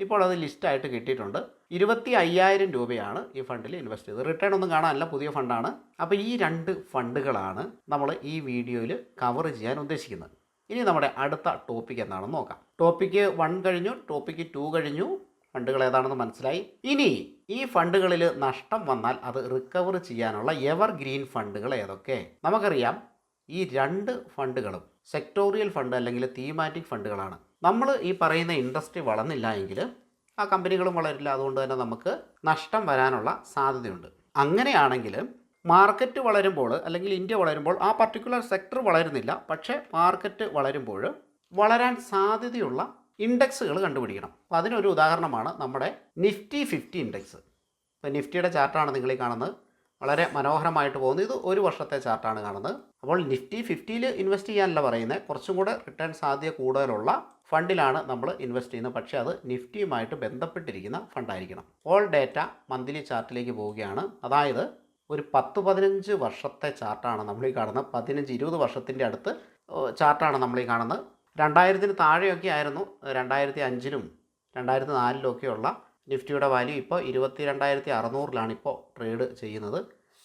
ഇപ്പോൾ അത് ലിസ്റ്റായിട്ട് കിട്ടിയിട്ടുണ്ട്. ഇരുപത്തി അയ്യായിരം രൂപയാണ് ഈ ഫണ്ടിൽ ഇൻവെസ്റ്റ് ചെയ്തത്. റിട്ടേൺ ഒന്നും കാണാനല്ല പുതിയ ഫണ്ടാണ് അപ്പോൾ ഈ രണ്ട് ഫണ്ടുകളാണ് നമ്മൾ ഈ വീഡിയോയിൽ കവർ ചെയ്യാൻ ഉദ്ദേശിക്കുന്നത്. ഇനി നമ്മുടെ അടുത്ത ടോപ്പിക് എന്താണെന്ന് നോക്കാം. ടോപ്പിക്ക് വൺ കഴിഞ്ഞു ടോപ്പിക്ക് ടു കഴിഞ്ഞു. ഫണ്ടുകൾ ഏതാണെന്ന് മനസ്സിലായി. ഇനി ഈ ഫണ്ടുകളിൽ നഷ്ടം വന്നാൽ അത് റിക്കവർ ചെയ്യാനുള്ള എവർ ഗ്രീൻ ഫണ്ടുകൾ ഏതൊക്കെ? നമുക്കറിയാം ഈ രണ്ട് ഫണ്ടുകളും സെക്ടോറിയൽ ഫണ്ട് അല്ലെങ്കിൽ തീമാറ്റിക് ഫണ്ടുകളാണ്. നമ്മൾ ഈ പറയുന്ന ഇൻഡസ്ട്രി വളർന്നില്ല എങ്കിൽ ആ കമ്പനികളും വളരില്ല. അതുകൊണ്ട് തന്നെ നമുക്ക് നഷ്ടം വരാനുള്ള സാധ്യതയുണ്ട്. അങ്ങനെയാണെങ്കിൽ മാർക്കറ്റ് വളരുമ്പോൾ അല്ലെങ്കിൽ ഇന്ത്യ വളരുമ്പോൾ ആ പർട്ടിക്കുലർ സെക്ടർ വളരുന്നില്ല. പക്ഷേ മാർക്കറ്റ് വളരുമ്പോൾ വളരാൻ സാധ്യതയുള്ള ഇൻഡെക്സുകൾ കണ്ടുപിടിക്കണം. അപ്പോൾ അതിനൊരു ഉദാഹരണമാണ് നമ്മുടെ നിഫ്റ്റി ഫിഫ്റ്റി ഇൻഡെക്സ്. ഇപ്പോൾ നിഫ്റ്റിയുടെ ചാർട്ടാണ് നിങ്ങൾ ഈ കാണുന്നത്. വളരെ മനോഹരമായിട്ട് പോകുന്നത് ഇത് ഒരു വർഷത്തെ ചാർട്ടാണ് കാണുന്നത്. അപ്പോൾ നിഫ്റ്റി ഫിഫ്റ്റിയിൽ ഇൻവെസ്റ്റ് ചെയ്യാനല്ല പറയുന്നത്. കുറച്ചും കൂടെ റിട്ടേൺ സാധ്യത കൂടുതലുള്ള ഫണ്ടിലാണ് നമ്മൾ ഇൻവെസ്റ്റ് ചെയ്യുന്നത്. പക്ഷേ അത് നിഫ്റ്റിയുമായിട്ട് ബന്ധപ്പെട്ടിരിക്കുന്ന ഫണ്ടായിരിക്കണം. ഓൾ ഡേറ്റ മന്ത്ലി ചാർട്ടിലേക്ക് പോവുകയാണ്. അതായത് ഒരു പത്ത് പതിനഞ്ച് വർഷത്തെ ചാർട്ടാണ് നമ്മൾ ഈ കാണുന്നത്. പതിനഞ്ച് ഇരുപത് വർഷത്തിന്റെ അടുത്ത് ചാർട്ടാണ് നമ്മൾ ഈ കാണുന്നത്. രണ്ടായിരത്തിന് താഴെയൊക്കെ ആയിരുന്നു രണ്ടായിരത്തി അഞ്ചിലും രണ്ടായിരത്തി നാലിലും ഒക്കെയുള്ള നിഫ്റ്റിയുടെ വാല്യൂ ഇപ്പോൾ ഇരുപത്തി രണ്ടായിരത്തി അറുന്നൂറിലാണ് ഇപ്പോൾ ട്രേഡ് ചെയ്യുന്നത്.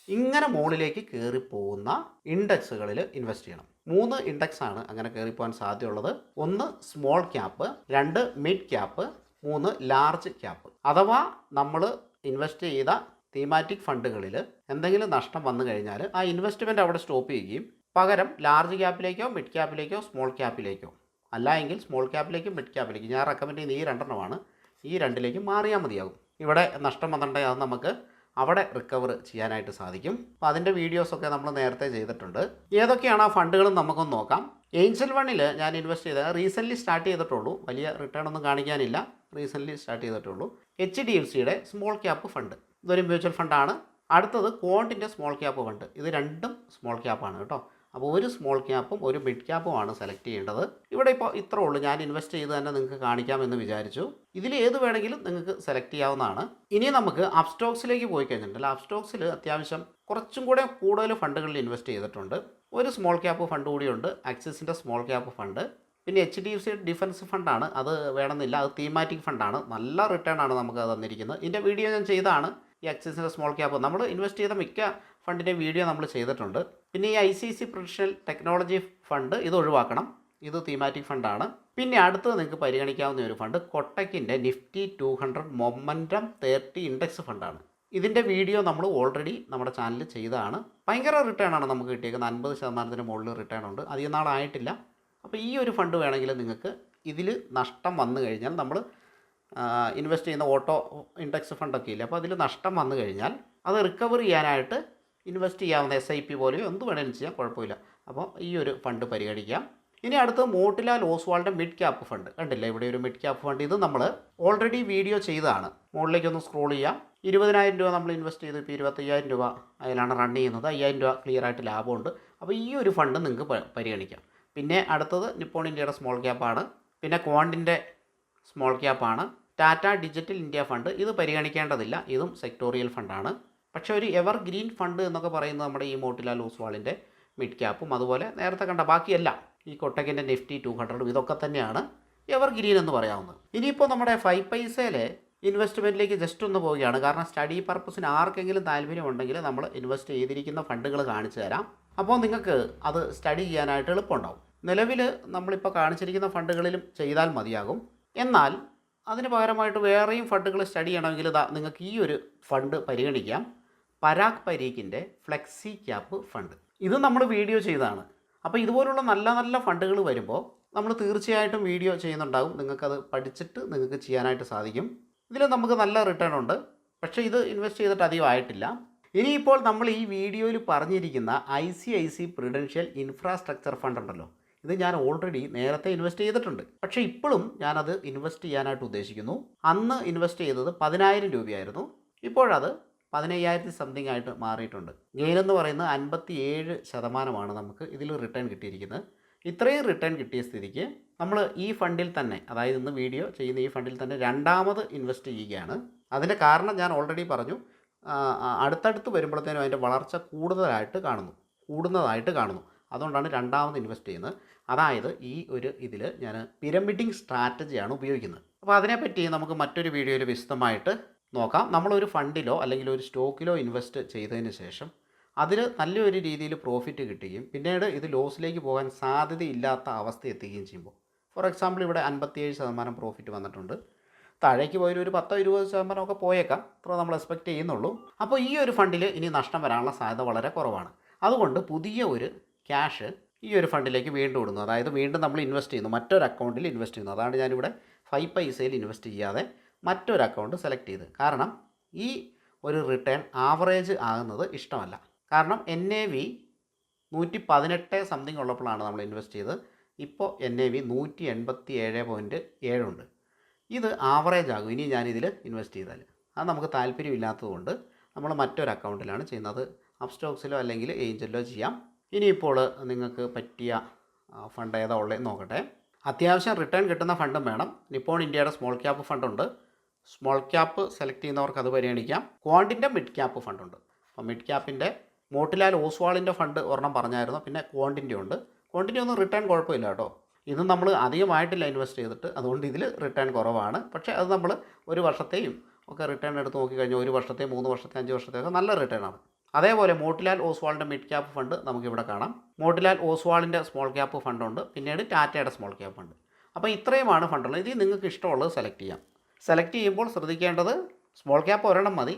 ഇങ്ങനെ മുകളിലേക്ക് കയറിപ്പോകുന്ന ഇൻഡെക്സുകളിൽ ഇൻവെസ്റ്റ് ചെയ്യണം. മൂന്ന് ഇൻഡെക്സ് ആണ് അങ്ങനെ കയറിപ്പോകാൻ സാധ്യതയുള്ളത്. ഒന്ന് സ്മോൾ ക്യാപ്പ് രണ്ട് മിഡ് ക്യാപ്പ് മൂന്ന് ലാർജ് ക്യാപ്പ്. അഥവാ നമ്മൾ ഇൻവെസ്റ്റ് ചെയ്ത തീമാറ്റിക് ഫണ്ടുകളിൽ എന്തെങ്കിലും നഷ്ടം വന്നു കഴിഞ്ഞാൽ ആ ഇൻവെസ്റ്റ്മെന്റ് അവിടെ സ്റ്റോപ്പ് ചെയ്യുകയും പകരം ലാർജ് ക്യാപ്പിലേക്കോ മിഡ് ക്യാപ്പിലേക്കോ സ്മോൾ ക്യാപ്പിലേക്കോ അല്ല എങ്കിൽ സ്മോൾ ക്യാപ്പിലേക്കും മിഡ് ക്യാപ്പിലേക്കും ഞാൻ റെക്കമെൻഡ് ചെയ്യുന്ന ഈ രണ്ടെണ്ണമാണ്. ഈ രണ്ടിലേക്കും മാറിയാൽ മതിയാകും. ഇവിടെ നഷ്ടം വന്നിട്ടുണ്ടെങ്കിൽ അത് നമുക്ക് അവിടെ റിക്കവർ ചെയ്യാനായിട്ട് സാധിക്കും. അപ്പോൾ അതിന്റെ വീഡിയോസൊക്കെ നമ്മൾ നേരത്തെ ചെയ്തിട്ടുണ്ട്. ഏതൊക്കെയാണ് ആ ഫണ്ടുകളും നമുക്കൊന്ന് നോക്കാം. ഏഞ്ചൽ വണ്ണിൽ ഞാൻ ഇൻവെസ്റ്റ് ചെയ്ത റീസെന്റ്ലി സ്റ്റാർട്ട് ചെയ്തിട്ടുള്ളൂ. വലിയ റിട്ടേൺ ഒന്നും കാണിക്കാനില്ല. റീസെന്റ്ലി സ്റ്റാർട്ട് ചെയ്തിട്ടുള്ളൂ. എച്ച് ഡി എഫ് സിയുടെ സ്മോൾ ക്യാപ്പ് ഫണ്ട് ഇതൊരു മ്യൂച്വൽ ഫണ്ടാണ് അടുത്തത് കോണ്ടിന്റെ സ്മോൾ ക്യാപ്പ് ഫണ്ട് ഇത് രണ്ടും സ്മോൾ ക്യാപ്പാണ് കേട്ടോ. അപ്പോൾ ഒരു സ്മോൾ ക്യാപ്പും ഒരു മിഡ് ക്യാപ്പുമാണ് സെലക്ട് ചെയ്യേണ്ടത്. ഇവിടെ ഇപ്പോൾ ഇത്രേ ഉള്ളൂ. ഞാൻ ഇൻവെസ്റ്റ് ചെയ്ത് തന്നെ നിങ്ങൾക്ക് കാണിക്കാമെന്ന് വിചാരിച്ചു. ഇതിൽ ഏത് വേണമെങ്കിലും നിങ്ങൾക്ക് സെലക്ട് ചെയ്യാവുന്നതാണ്. ഇനി നമുക്ക് അപ്സ്റ്റോക്സിലേക്ക് പോയി കഴിഞ്ഞിട്ടുണ്ടെങ്കിൽ അപ് സ്റ്റോക്സിൽ അത്യാവശ്യം കുറച്ചും കൂടെ കൂടുതൽ ഫണ്ടുകളിൽ ഇൻവെസ്റ്റ് ചെയ്തിട്ടുണ്ട്. ഒരു സ്മോൾ ക്യാപ്പ് ഫണ്ട് കൂടിയുണ്ട്. ആക്സിസിന്റെ സ്മോൾ ക്യാപ്പ് ഫണ്ട് പിന്നെ H D F C defence ഫണ്ടാണ് അത് വേണമെന്നില്ല. അത് തീമാറ്റിക് ഫണ്ടാണ് നല്ല റിട്ടേൺ ആണ് നമുക്ക് തന്നിരിക്കുന്നത്. ഇതിന്റെ വീഡിയോ ഞാൻ ചെയ്താണ് ഈ ആക്സിസിന്റെ സ്മോൾ ക്യാപ്പ് നമ്മൾ ഇൻവെസ്റ്റ് ചെയ്ത മിക്ക ഫണ്ടിന്റെ വീഡിയോ നമ്മൾ ചെയ്തിട്ടുണ്ട്. പിന്നെ ഈ I C C professional technology fund ഇത് ഒഴിവാക്കണം. ഇത് തീമാറ്റിക് ഫണ്ടാണ് പിന്നെ അടുത്തത് നിങ്ങൾക്ക് പരിഗണിക്കാവുന്ന ഒരു fund കൊട്ടക്കിന്റെ Nifty two hundred momentum thirty index ഫണ്ടാണ് ഇതിന്റെ വീഡിയോ നമ്മൾ ഓൾറെഡി നമ്മുടെ ചാനലിൽ ചെയ്തതാണ്. ഭയങ്കര റിട്ടേൺ ആണ് നമുക്ക് കിട്ടിയേക്കുന്നത്. അൻപത് ശതമാനത്തിന് മുകളിൽ റിട്ടേൺ ഉണ്ട്. അധികം നാളായിട്ടില്ല. അപ്പോൾ ഈ ഒരു ഫണ്ട് വേണമെങ്കിൽ നിങ്ങൾക്ക് ഇതിൽ നഷ്ടം വന്നു കഴിഞ്ഞാൽ നമ്മൾ ഇൻവെസ്റ്റ് ചെയ്യുന്ന ഓട്ടോ ഇൻഡെക്സ് ഫണ്ടൊക്കെ ഇല്ല? അപ്പോൾ അതിൽ നഷ്ടം വന്നു കഴിഞ്ഞാൽ അത് റിക്കവർ ചെയ്യാനായിട്ട് ഇൻവെസ്റ്റ് ചെയ്യാവുന്ന എസ് ഐ പി പോലെയോ എന്ത് വേണമെങ്കിലും ചെയ്യാം കുഴപ്പമില്ല. അപ്പോൾ ഈ ഒരു ഫണ്ട് പരിഗണിക്കാം. ഇനി അടുത്ത് മോട്ടിലാൽ ഓസ്വാളിന്റെ മിഡ് ക്യാപ്പ് ഫണ്ട് കണ്ടില്ലേ? ഇവിടെ ഒരു മിഡ് ക്യാപ്പ് ഫണ്ട് ഇത് നമ്മൾ ഓൾറെഡി വീഡിയോ ചെയ്തതാണ്. മുകളിലേക്കൊന്ന് സ്ക്രോൾ ചെയ്യാം. ഇരുപതിനായിരം രൂപ നമ്മൾ ഇൻവെസ്റ്റ് ചെയ്ത്. ഇപ്പോൾ ഇരുപത്തയ്യായിരം രൂപ അതിലാണ് റൺ ചെയ്യുന്നത്. അയ്യായിരം രൂപ ക്ലിയർ ആയിട്ട് ലാഭമുണ്ട്. അപ്പോൾ ഈ ഒരു ഫണ്ട് നിങ്ങൾക്ക് പരിഗണിക്കാം. പിന്നെ അടുത്തത് നിപ്പോൺ ഇന്ത്യയുടെ സ്മോൾ ക്യാപ്പാണ് പിന്നെ ക്വാണ്ടിന്റെ സ്മോൾ ക്യാപ്പാണ് ടാറ്റ ഡിജിറ്റൽ ഇന്ത്യ ഫണ്ട് ഇത് പരിഗണിക്കേണ്ടതില്ല. ഇതും സെക്ടോറിയൽ ഫണ്ടാണ് പക്ഷേ ഒരു എവർ ഗ്രീൻ ഫണ്ട് എന്നൊക്കെ പറയുന്നത് നമ്മുടെ ഈ മോട്ടിലാൽ ഓസ്വാളിന്റെ മിഡ് ക്യാപ്പും അതുപോലെ നേരത്തെ കണ്ട ബാക്കിയെല്ലാം ഈ കൊട്ടക്കിന്റെ നിഫ്റ്റി ടു ഹൺഡ്രഡും ഇതൊക്കെ തന്നെയാണ് എവർ ഗ്രീൻ എന്ന് പറയാവുന്നത്. ഇനിയിപ്പോൾ നമ്മുടെ ഫൈവ് പൈസയിലെ ഇൻവെസ്റ്റ്മെന്റിലേക്ക് ജസ്റ്റ് ഒന്ന് പോവുകയാണ്. കാരണം സ്റ്റഡി പർപ്പസിന് ആർക്കെങ്കിലും താല്പര്യമുണ്ടെങ്കിൽ നമ്മൾ ഇൻവെസ്റ്റ് ചെയ്തിരിക്കുന്ന ഫണ്ടുകൾ കാണിച്ചു തരാം. അപ്പോൾ നിങ്ങൾക്ക് അത് സ്റ്റഡി ചെയ്യാനായിട്ട് എളുപ്പമുണ്ടാവും. നിലവിൽ നമ്മളിപ്പോൾ കാണിച്ചിരിക്കുന്ന ഫണ്ടുകളിലും ചെയ്താൽ മതിയാകും. എന്നാൽ അതിന് പകരമായിട്ട് വേറെയും ഫണ്ടുകൾ സ്റ്റഡി ചെയ്യണമെങ്കിൽ നിങ്ങൾക്ക് ഈ ഒരു ഫണ്ട് പരിഗണിക്കാം. പരാഗ് പരീഖിന്റെ ഫ്ലെക്സി ക്യാപ്പ് ഫണ്ട്. ഇത് നമ്മൾ വീഡിയോ ചെയ്തതാണ് അപ്പോൾ ഇതുപോലുള്ള നല്ല നല്ല ഫണ്ടുകൾ വരുമ്പോൾ നമ്മൾ തീർച്ചയായിട്ടും വീഡിയോ ചെയ്യുന്നുണ്ടാകും നിങ്ങൾക്കത് പഠിച്ചിട്ട് നിങ്ങൾക്ക് ചെയ്യാനായിട്ട് സാധിക്കും. ഇതിൽ നമുക്ക് നല്ല റിട്ടേൺ ഉണ്ട്. പക്ഷേ ഇത് ഇൻവെസ്റ്റ് ചെയ്തിട്ട് അധികം ആയിട്ടില്ല. ഇനിയിപ്പോൾ നമ്മൾ ഈ വീഡിയോയിൽ പറഞ്ഞിരിക്കുന്ന I C I C prudential infrastructure fund ഉണ്ടല്ലോ. ഇത് ഞാൻ ഓൾറെഡി നേരത്തെ ഇൻവെസ്റ്റ് ചെയ്തിട്ടുണ്ട്. പക്ഷേ ഇപ്പോഴും ഞാനത് ഇൻവെസ്റ്റ് ചെയ്യാനായിട്ട് ഉദ്ദേശിക്കുന്നു. അന്ന് ഇൻവെസ്റ്റ് ചെയ്തത് പതിനായിരം രൂപയായിരുന്നു. ഇപ്പോഴത് പതിനയ്യായിരത്തി സംതിങ് ആയിട്ട് മാറിയിട്ടുണ്ട്. ഗെയിൻ എന്ന് പറയുന്നത് അൻപത്തി ഏഴ് ശതമാനമാണ് നമുക്ക് ഇതിൽ റിട്ടേൺ കിട്ടിയിരിക്കുന്നത്. ഇത്രയും റിട്ടേൺ കിട്ടിയ സ്ഥിതിക്ക് നമ്മൾ ഈ ഫണ്ടിൽ തന്നെ അതായത് ഇന്ന് വീഡിയോ ചെയ്യുന്ന ഈ ഫണ്ടിൽ തന്നെ രണ്ടാമത് ഇൻവെസ്റ്റ് ചെയ്യുകയാണ്. അതിന്റെ കാരണം ഞാൻ ഓൾറെഡി പറഞ്ഞു. അടുത്തടുത്ത് വരുമ്പോഴത്തേനും അതിന്റെ വളർച്ച കൂടുതലായിട്ട് കാണുന്നു. കൂടുന്നതായിട്ട് കാണുന്നു. അതുകൊണ്ടാണ് രണ്ടാമത് ഇൻവെസ്റ്റ് ചെയ്യുന്നത്. അതായത് ഈ ഒരു ഇതിൽ ഞാൻ പിരമിഡിങ് സ്ട്രാറ്റജിയാണ് ഉപയോഗിക്കുന്നത്. അപ്പോൾ അതിനെപ്പറ്റി നമുക്ക് മറ്റൊരു വീഡിയോയിൽ വിശദമായിട്ട് നോക്കാം. നമ്മളൊരു ഫണ്ടിലോ അല്ലെങ്കിൽ ഒരു സ്റ്റോക്കിലോ ഇൻവെസ്റ്റ് ചെയ്തതിന് ശേഷം അതിൽ നല്ലൊരു രീതിയിൽ പ്രോഫിറ്റ് കിട്ടുകയും പിന്നീട് ഇത് ലോസിലേക്ക് പോകാൻ സാധ്യതയില്ലാത്ത അവസ്ഥ എത്തുകയും ചെയ്യുമ്പോൾ ഫോർ എക്സാമ്പിൾ ഇവിടെ അൻപത്തിയേഴ് ശതമാനം പ്രോഫിറ്റ് വന്നിട്ടുണ്ട്. താഴേക്ക് പോയൊരു ഒരു പത്തോ ഇരുപത് ശതമാനം ഒക്കെ പോയേക്കാം. അത്ര നമ്മൾ എക്സ്പെക്റ്റ് ചെയ്യുന്നുള്ളൂ. അപ്പോൾ ഈ ഒരു ഫണ്ടിൽ ഇനി നഷ്ടം വരാനുള്ള സാധ്യത വളരെ കുറവാണ്. അതുകൊണ്ട് പുതിയ ഒരു ക്യാഷ് ഈ ഒരു ഫണ്ടിലേക്ക് വീണ്ടും ഇടുന്നു. അതായത് വീണ്ടും നമ്മൾ ഇൻവെസ്റ്റ് ചെയ്യുന്നു. മറ്റൊരു അക്കൗണ്ടിൽ ഇൻവെസ്റ്റ് ചെയ്യുന്നു. അതാണ് ഞാനിവിടെ ഫൈവ് പൈസയിൽ ഇൻവെസ്റ്റ് ചെയ്യാതെ മറ്റൊരു അക്കൗണ്ട് സെലക്ട് ചെയ്ത്. കാരണം ഈ ഒരു റിട്ടേൺ ആവറേജ് ആകുന്നത് ഇഷ്ടമല്ല. കാരണം എൻ എ വി നൂറ്റി പതിനെട്ട് സംതിങ് ഉള്ളപ്പോഴാണ് നമ്മൾ ഇൻവെസ്റ്റ് ചെയ്തത്. ഇപ്പോൾ എൻ എ വി നൂറ്റി എൺപത്തി ഏഴ് പോയിന്റ് ഏഴുണ്ട് ഇത് ആവറേജ് ആകും. ഇനി ഞാനിതിൽ ഇൻവെസ്റ്റ് ചെയ്താൽ അത് നമുക്ക് താല്പര്യമില്ലാത്തതുകൊണ്ട് നമ്മൾ മറ്റൊരു അക്കൗണ്ടിലാണ് ചെയ്യുന്നത്. അപ്സ്റ്റോക്സിലോ അല്ലെങ്കിൽ ഏഞ്ചലിലോ ചെയ്യാം. ഇനിയിപ്പോൾ നിങ്ങൾക്ക് പറ്റിയ ഫണ്ട് ഏതാ ഉള്ളതെന്ന് നോക്കട്ടെ. അത്യാവശ്യം റിട്ടേൺ കിട്ടുന്ന ഫണ്ടും വേണം. നിപ്പോൺ ഇന്ത്യയുടെ സ്മോൾ ക്യാപ്പ് ഫണ്ടുണ്ട് സ്മോൾ ക്യാപ്പ് സെലക്ട് ചെയ്യുന്നവർക്ക് അത് പരിഗണിക്കാം. ക്വാണ്ടിന്റെ മിഡ് ക്യാപ്പ് ഫണ്ടുണ്ട് അപ്പോൾ മിഡ് ക്യാപ്പിന്റെ മോട്ടിലാൽ ഓസ്വാളിന്റെ ഫണ്ട് ഒരെണ്ണം പറഞ്ഞായിരുന്നു. പിന്നെ ക്വാണ്ടിന്റെ ഉണ്ട്. ക്വാണ്ടിന്റെ ഒന്നും റിട്ടേൺ കുഴപ്പമില്ല കേട്ടോ. ഇത് നമ്മൾ അധികമായിട്ടില്ല ഇൻവെസ്റ്റ് ചെയ്തിട്ട്. അതുകൊണ്ട് ഇതിൽ റിട്ടേൺ കുറവാണ്. പക്ഷേ അത് നമ്മൾ ഒരു വർഷത്തെയും ഒക്കെ റിട്ടേൺ എടുത്ത് നോക്കിക്കഴിഞ്ഞാൽ ഒരു വർഷത്തെ മൂന്ന് വർഷത്തെ അഞ്ച് വർഷത്തെ നല്ല റിട്ടേൺ ആണ്. അതേപോലെ മോട്ടിലാൽ ഓസ്വാളിന്റെ മിഡ് ക്യാപ്പ് ഫണ്ട് നമുക്കിവിടെ കാണാം. മോട്ടിലാൽ ഓസ്വാളിന്റെ സ്മോൾ ക്യാപ്പ് ഫണ്ടുണ്ട് പിന്നീട് ടാറ്റയുടെ സ്മോൾ ക്യാപ്പ് ഫണ്ട് അപ്പോൾ ഇത്രയുമാണ് ഫണ്ടുള്ളത് ഇതിൽ നിങ്ങൾക്ക് ഇഷ്ടമുള്ളത് സെലക്ട് ചെയ്യാം. സെലക്ട് ചെയ്യുമ്പോൾ ശ്രദ്ധിക്കേണ്ടത് സ്മോൾ ക്യാപ്പ് ഒരെണ്ണം മതി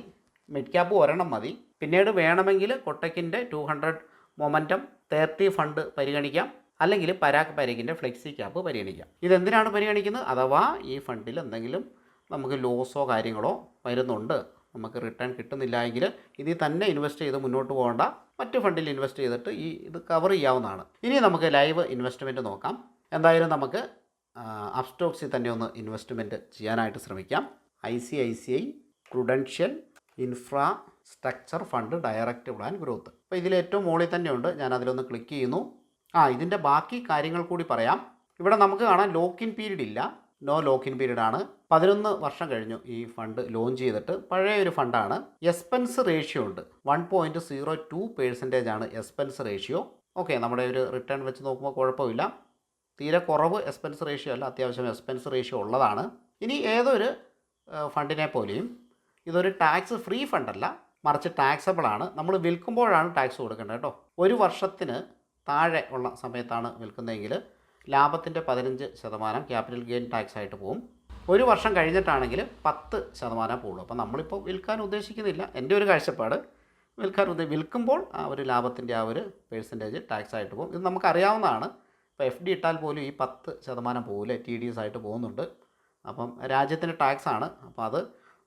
മിഡ് ക്യാപ്പ് ഒരെണ്ണം മതി. പിന്നീട് വേണമെങ്കിൽ കൊട്ടക്കിന്റെ two hundred momentum thirty fund പരിഗണിക്കാം. അല്ലെങ്കിൽ പരാക്ക് പരീഖിന്റെ ഫ്ലെക്സി ക്യാപ്പ് പരിഗണിക്കാം. ഇതെന്തിനാണ് പരിഗണിക്കുന്നത്? അഥവാ ഈ ഫണ്ടിൽ എന്തെങ്കിലും നമുക്ക് ലോസോ കാര്യങ്ങളോ വരുന്നുണ്ട് നമുക്ക് റിട്ടേൺ കിട്ടുന്നില്ല എങ്കിൽ ഇതിൽ തന്നെ ഇൻവെസ്റ്റ് ചെയ്ത് മുന്നോട്ട് പോകേണ്ട മറ്റ് ഫണ്ടിൽ ഇൻവെസ്റ്റ് ചെയ്തിട്ട് ഈ ഇത് കവർ ചെയ്യാവുന്നതാണ്. ഇനി നമുക്ക് ലൈവ് ഇൻവെസ്റ്റ്മെന്റ് നോക്കാം. എന്തായാലും നമുക്ക് അപ്സ്റ്റോക്സിൽ തന്നെ ഒന്ന് ഇൻവെസ്റ്റ്മെന്റ് ചെയ്യാനായിട്ട് ശ്രമിക്കാം. I C I C I prudential infrastructure fund direct plan growth അപ്പോൾ ഇതിൽ ഏറ്റവും മുകളിൽ തന്നെയുണ്ട് ഞാൻ അതിലൊന്ന് ക്ലിക്ക് ചെയ്യുന്നു. ആ ഇതിന്റെ ബാക്കി കാര്യങ്ങൾ കൂടി പറയാം. ഇവിടെ നമുക്ക് കാണാൻ ലോക്കിൻ പീരീഡ് ഇല്ല. നോ ലോക്കിൻ പീരീഡ് ആണ്. പതിനൊന്ന് വർഷം കഴിഞ്ഞു ഈ ഫണ്ട് ലോഞ്ച് ചെയ്തിട്ട്. പഴയ ഒരു ഫണ്ടാണ് എക്സ്പെൻസ് റേഷ്യോ ഉണ്ട്. One point zero two percentage ആണ് എക്സ്പെൻസ് റേഷ്യോ ഓക്കെ നമ്മുടെ ഒരു റിട്ടേൺ വെച്ച് നോക്കുമ്പോൾ കുഴപ്പമില്ല. തീരെ കുറവ് എക്സ്പെൻസ് റേഷ്യോ അല്ല അത്യാവശ്യം എക്സ്പെൻസ് റേഷ്യോ ഉള്ളതാണ്. ഇനി ഏതൊരു ഫണ്ടിനെ പോലെയും ഇതൊരു ടാക്സ് ഫ്രീ ഫണ്ടല്ല മറിച്ച് ടാക്സബിൾ ആണ്. നമ്മൾ വിൽക്കുമ്പോഴാണ് ടാക്സ് കൊടുക്കേണ്ടത് കേട്ടോ. ഒരു വർഷത്തിന് താഴെ ഉള്ള സമയത്താണ് വിൽക്കുന്നതെങ്കിൽ ലാഭത്തിന്റെ പതിനഞ്ച് ശതമാനം ക്യാപിറ്റൽ ഗെയിൻ ടാക്സ് ആയിട്ട് പോകും ഒരു വർഷം കഴിഞ്ഞിട്ടാണെങ്കിൽ പത്ത് ശതമാനം പോകുള്ളൂ അപ്പോൾ നമ്മളിപ്പോൾ വിൽക്കാൻ ഉദ്ദേശിക്കുന്നില്ല. എന്റെ ഒരു കാഴ്ചപ്പാട് വിൽക്കാൻ ഉദ്ദേശ വിൽക്കുമ്പോൾ ആ ഒരു ലാഭത്തിന്റെ ആ ഒരു പേഴ്സന്റേജ് ടാക്സ് ആയിട്ട് പോകും ഇത് നമുക്കറിയാവുന്നതാണ്. ഇപ്പോൾ എഫ് ഡി ഇട്ടാൽ പോലും ഈ പത്ത് ശതമാനം പോകില്ല ടി ഡി എസ് ആയിട്ട് പോകുന്നുണ്ട്. അപ്പം രാജ്യത്തിന്റെ ടാക്സ് ആണ്. അപ്പോൾ അത്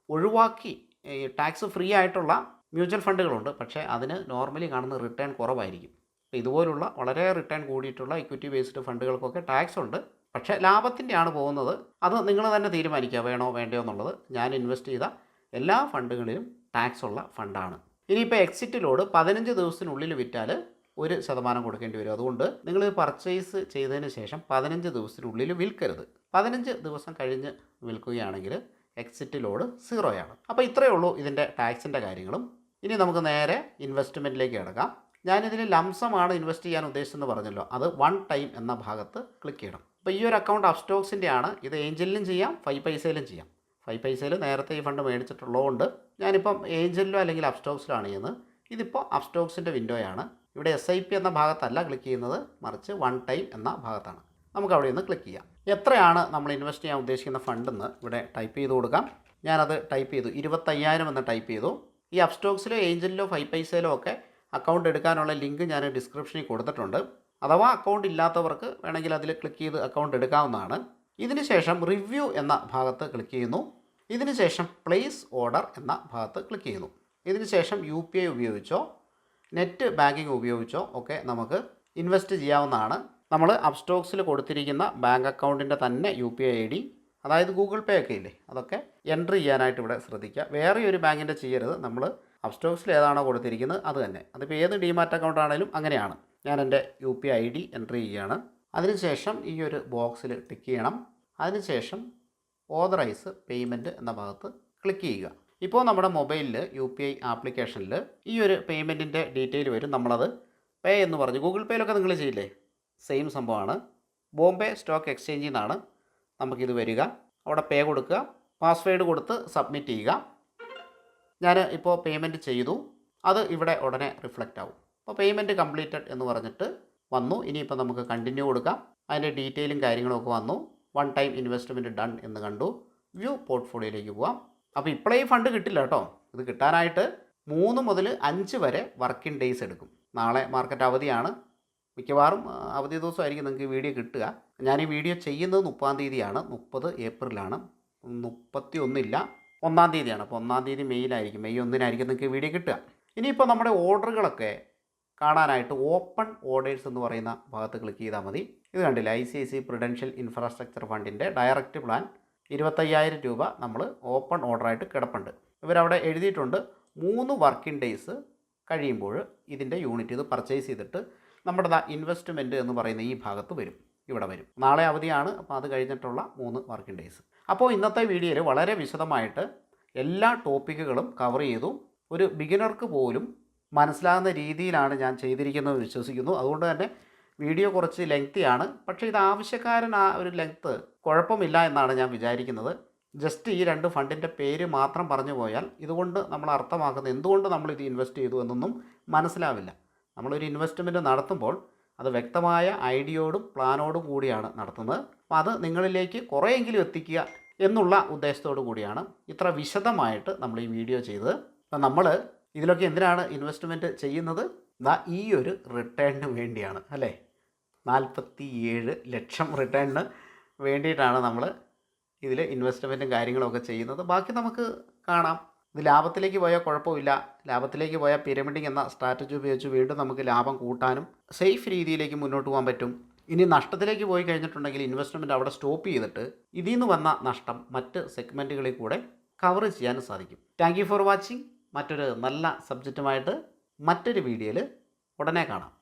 ഒഴിവാക്കി ഈ ടാക്സ് ഫ്രീ ആയിട്ടുള്ള മ്യൂച്വൽ ഫണ്ടുകളുണ്ട് പക്ഷേ അതിന് നോർമലി കാണുന്ന റിട്ടേൺ കുറവായിരിക്കും. അപ്പോൾ ഇതുപോലുള്ള വളരെ റിട്ടേൺ കൂടിയിട്ടുള്ള ഇക്വിറ്റി ബേസ്ഡ് ഫണ്ടുകൾക്കൊക്കെ ടാക്സ് ഉണ്ട്. പക്ഷേ ലാഭത്തിന്റെ ആണ് പോകുന്നത്. അത് നിങ്ങൾ തന്നെ തീരുമാനിക്കുക വേണോ വേണ്ടയോ എന്നുള്ളത്. ഞാൻ ഇൻവെസ്റ്റ് ചെയ്ത എല്ലാ ഫണ്ടുകളിലും ടാക്സ് ഉള്ള ഫണ്ടാണ് ഇനിയിപ്പോൾ എക്സിറ്റിലോട് പതിനഞ്ച് ദിവസത്തിനുള്ളിൽ വിറ്റാൽ ഒരു ശതമാനം കൊടുക്കേണ്ടി വരും. അതുകൊണ്ട് നിങ്ങൾ പർച്ചേസ് ചെയ്തതിന് ശേഷം പതിനഞ്ച് ദിവസത്തിനുള്ളിൽ വിൽക്കരുത്. പതിനഞ്ച് ദിവസം കഴിഞ്ഞ് വിൽക്കുകയാണെങ്കിൽ എക്സിറ്റ് ലോഡ് സീറോയാണ് അപ്പോൾ ഇത്രയേ ഉള്ളൂ ഇതിന്റെ ടാക്സിന്റെ കാര്യങ്ങളും. ഇനി നമുക്ക് നേരെ ഇൻവെസ്റ്റ്മെന്റിലേക്ക് കിടക്കാം. ഞാനിതിൽ ലംസമാണ് ഇൻവെസ്റ്റ് ചെയ്യാൻ ഉദ്ദേശിച്ചെന്ന് പറഞ്ഞല്ലോ. അത് വൺ ടൈം എന്ന ഭാഗത്ത് ക്ലിക്ക് ചെയ്യണം. അപ്പോൾ ഈ ഒരു അക്കൗണ്ട് അപ്സ്റ്റോക്സിന്റെ ആണ്. ഇത് ഏഞ്ചലിലും ചെയ്യാം ഫൈവ് പൈസയിലും ചെയ്യാം. ഫൈവ് പൈസയിൽ നേരത്തെ ഈ ഫണ്ട് മേടിച്ചിട്ടുള്ളതുകൊണ്ട് ഞാനിപ്പം ഏഞ്ചലിലോ അല്ലെങ്കിൽ അപ്സ്റ്റോക്സിലോ ആണ് ചെയ്യുന്നത്. ഇതിപ്പോൾ അപ്സ്റ്റോക്സിന്റെ വിൻഡോയാണ് ഇവിടെ എസ് ഐ പി എന്ന ഭാഗത്തല്ല ക്ലിക്ക് ചെയ്യുന്നത്. മറിച്ച് വൺ ടൈം എന്ന ഭാഗത്താണ്. നമുക്ക് അവിടെ നിന്ന് ക്ലിക്ക് ചെയ്യാം. എത്രയാണ് നമ്മൾ ഇൻവെസ്റ്റ് ചെയ്യാൻ ഉദ്ദേശിക്കുന്ന ഫണ്ടെന്ന് ഇവിടെ ടൈപ്പ് ചെയ്ത് കൊടുക്കാം. ഞാനത് ടൈപ്പ് ചെയ്തു. ഇരുപത്തയ്യായിരം എന്ന് ടൈപ്പ് ചെയ്തു. ഈ അപ്സ്റ്റോക്സിലോ ഏഞ്ചലിലോ ഫൈവ് പൈസയിലോ ഒക്കെ അക്കൗണ്ട് എടുക്കാനുള്ള ലിങ്ക് ഞാൻ ഡിസ്ക്രിപ്ഷനിൽ കൊടുത്തിട്ടുണ്ട്. അഥവാ അക്കൗണ്ട് ഇല്ലാത്തവർക്ക് വേണമെങ്കിൽ അതിൽ ക്ലിക്ക് ചെയ്ത് അക്കൗണ്ട് എടുക്കാവുന്നതാണ്. ഇതിന് ശേഷം റിവ്യൂ എന്ന ഭാഗത്ത് ക്ലിക്ക് ചെയ്യുന്നു. ഇതിന് ശേഷം പ്ലേസ് ഓർഡർ എന്ന ഭാഗത്ത് ക്ലിക്ക് ചെയ്യുന്നു. ഇതിന് ശേഷം യു പി ഐ ഉപയോഗിച്ചോ നെറ്റ് ബാങ്കിങ് ഉപയോഗിച്ചോ? ഒക്കെ നമുക്ക് ഇൻവെസ്റ്റ് ചെയ്യാവുന്നതാണ്. നമ്മൾ അപ്സ്റ്റോക്സിൽ കൊടുത്തിരിക്കുന്ന ബാങ്ക് അക്കൗണ്ടിന്റെ തന്നെ U P I I D അതായത് ഗൂഗിൾ പേ ഒക്കെ ഇല്ലേ? അതൊക്കെ എൻട്രി ചെയ്യാനായിട്ട് ഇവിടെ ശ്രദ്ധിക്കുക. വേറെ ഒരു ബാങ്കിന്റെ ചെയ്യരുത്. നമ്മൾ അപ്സ്റ്റോക്സിൽ ഏതാണോ കൊടുത്തിരിക്കുന്നത് അത് തന്നെ. അതിപ്പോൾ ഏത് ഡിമാറ്റ് അക്കൗണ്ട് ആണെങ്കിലും അങ്ങനെയാണ്. ഞാൻ എന്റെ U P I D entry ചെയ്യുകയാണ്. അതിനുശേഷം ഈ ഒരു ബോക്സിൽ ടിക്ക് ചെയ്യണം. അതിനുശേഷം ഓതറൈസ് പേയ്മെന്റ് എന്ന ഭാഗത്ത് ക്ലിക്ക് ചെയ്യുക. ഇപ്പോൾ നമ്മുടെ മൊബൈലിൽ യു പി ഐ ആപ്ലിക്കേഷനിൽ ഈ ഒരു പേയ്മെന്റിന്റെ ഡീറ്റെയിൽ വരും. നമ്മളത് പേ എന്ന് പറഞ്ഞു. ഗൂഗിൾ പേയിലൊക്കെ നിങ്ങൾ ചെയ്യില്ലേ? സെയിം സംഭവമാണ്. ബോംബെ സ്റ്റോക്ക് എക്സ്ചേഞ്ചിൽ നിന്നാണ് നമുക്കിത് വരിക. അവിടെ പേ കൊടുക്കുക. പാസ്വേഡ് കൊടുത്ത് സബ്മിറ്റ് ചെയ്യുക. ഞാൻ ഇപ്പോൾ പേയ്മെന്റ് ചെയ്തു. അത് ഇവിടെ ഉടനെ റിഫ്ലക്റ്റ് ആവും. അപ്പോൾ പേയ്മെന്റ് കംപ്ലീറ്റഡ് എന്ന് പറഞ്ഞിട്ട് വന്നു. ഇനിയിപ്പോൾ നമുക്ക് കണ്ടിന്യൂ കൊടുക്കാം. അതിന്റെ ഡീറ്റെയിലും കാര്യങ്ങളൊക്കെ വന്നു. വൺ ടൈം ഇൻവെസ്റ്റ്മെന്റ് ഡൺ എന്ന് കണ്ടു. വ്യൂ പോർട്ട്ഫോളിയോയിലേക്ക് പോവാം. അപ്പോൾ ഇപ്പോഴേ ഫണ്ട് കിട്ടില്ല കേട്ടോ. ഇത് കിട്ടാനായിട്ട് മൂന്ന് മുതൽ അഞ്ച് വരെ വർക്കിംഗ് ഡേയ്സ് എടുക്കും. നാളെ മാർക്കറ്റ് അവധിയാണ് മിക്കവാറും അവധി ദിവസമായിരിക്കും നിങ്ങൾക്ക് വീഡിയോ കിട്ടുക. ഞാൻ ഈ വീഡിയോ ചെയ്യുന്നത് മുപ്പതാം തീയതിയാണ്. മുപ്പത് ഏപ്രിലാണ്. മുപ്പത്തി ഒന്നില്ല ഒന്നാം തീയതിയാണ്. അപ്പോൾ ഒന്നാം തീയതി മെയ്യിലായിരിക്കും മെയ് ഒന്നിനായിരിക്കും നിങ്ങൾക്ക് വീഡിയോ കിട്ടുക. ഇനിയിപ്പോൾ നമ്മുടെ ഓർഡറുകളൊക്കെ കാണാനായിട്ട് ഓപ്പൺ ഓർഡേഴ്സ് എന്ന് പറയുന്ന ഭാഗത്ത് ക്ലിക്ക് ചെയ്താൽ മതി. ഇത് കണ്ടില്ല I C I C prudential infrastructure ഫണ്ടിന്റെ ഡയറക്റ്റ് പ്ലാൻ ഇരുപത്തയ്യായിരം രൂപ നമ്മൾ ഓപ്പൺ ഓർഡറായിട്ട് കിടപ്പുണ്ട്. ഇവരവിടെ എഴുതിയിട്ടുണ്ട് മൂന്ന് വർക്കിംഗ് ഡേയ്സ് കഴിയുമ്പോൾ ഇതിന്റെ യൂണിറ്റ് ഇത് പർച്ചേസ് ചെയ്തിട്ട് നമ്മുടെ ഇൻവെസ്റ്റ്മെന്റ് എന്ന് പറയുന്ന ഈ ഭാഗത്ത് വരും. ഇവിടെ വരും. നാളെ അവധിയാണ്. അപ്പോൾ അത് കഴിഞ്ഞിട്ടുള്ള മൂന്ന് വർക്കിംഗ് ഡേയ്സ്. അപ്പോൾ ഇന്നത്തെ വീഡിയോയിൽ വളരെ വിശദമായിട്ട് എല്ലാ ടോപ്പിക്കുകളും കവർ ചെയ്തു. ഒരു ബിഗിനർക്ക് പോലും മനസ്സിലാകുന്ന രീതിയിലാണ് ഞാൻ ചെയ്തിരിക്കുന്നത് വിശ്വസിക്കുന്നു. അതുകൊണ്ട് തന്നെ വീഡിയോ കുറച്ച് ലെങ്തിയാണ്. പക്ഷേ ഇത് ആവശ്യക്കാരൻ ആ ഒരു ലെങ്ത്ത് കുഴപ്പമില്ല എന്നാണ് ഞാൻ വിചാരിക്കുന്നത്. ജസ്റ്റ് ഈ രണ്ട് ഫണ്ടിന്റെ പേര് മാത്രം പറഞ്ഞു പോയാൽ ഇതുകൊണ്ട് നമ്മൾ അർത്ഥമാക്കുന്നത് എന്തുകൊണ്ട് നമ്മൾ ഇത് ഇൻവെസ്റ്റ് ചെയ്തു എന്നൊന്നും മനസ്സിലാവില്ല. നമ്മളൊരു ഇൻവെസ്റ്റ്മെന്റ് നടത്തുമ്പോൾ അത് വ്യക്തമായ ഐഡിയയോടും പ്ലാനോടും കൂടിയാണ് നടത്തുന്നത്. അപ്പോൾ അത് നിങ്ങളിലേക്ക് കുറേയെങ്കിലും എത്തിക്കുക എന്നുള്ള ഉദ്ദേശത്തോടു കൂടിയാണ് ഇത്ര വിശദമായിട്ട് നമ്മൾ ഈ വീഡിയോ ചെയ്തത്. അപ്പോൾ നമ്മൾ ഇതിലൊക്കെ എന്തിനാണ് ഇൻവെസ്റ്റ്മെന്റ് ചെയ്യുന്നത്? ദാ ഈ ഒരു റിട്ടേണിന് വേണ്ടിയാണ് അല്ലേ? നാൽപ്പത്തി ഏഴ് ലക്ഷം റിട്ടേണിന് വേണ്ടിയിട്ടാണ് നമ്മൾ ഇതിൽ ഇൻവെസ്റ്റ്മെന്റും കാര്യങ്ങളൊക്കെ ചെയ്യുന്നത്. ബാക്കി നമുക്ക് കാണാം. ഇത് ലാഭത്തിലേക്ക് പോയാൽ കുഴപ്പമില്ല. ലാഭത്തിലേക്ക് പോയാൽ പിരമിഡിങ് എന്ന സ്ട്രാറ്റജി ഉപയോഗിച്ച് വീണ്ടും നമുക്ക് ലാഭം കൂട്ടാനും സേഫ് രീതിയിലേക്ക് മുന്നോട്ട് പോകാൻ പറ്റും. ഇനി നഷ്ടത്തിലേക്ക് പോയി കഴിഞ്ഞിട്ടുണ്ടെങ്കിൽ ഇൻവെസ്റ്റ്മെന്റ് അവിടെ സ്റ്റോപ്പ് ചെയ്തിട്ട് ഇതിൽ നിന്ന് വന്ന നഷ്ടം മറ്റ് സെഗ്മെന്റുകളിൽ കൂടെ കവർ ചെയ്യാൻ സാധിക്കും. താങ്ക് യു ഫോർ വാച്ചിങ് മറ്റൊരു നല്ല സബ്ജക്റ്റുമായിട്ട് മറ്റൊരു വീഡിയോയിൽ ഉടനെ കാണാം.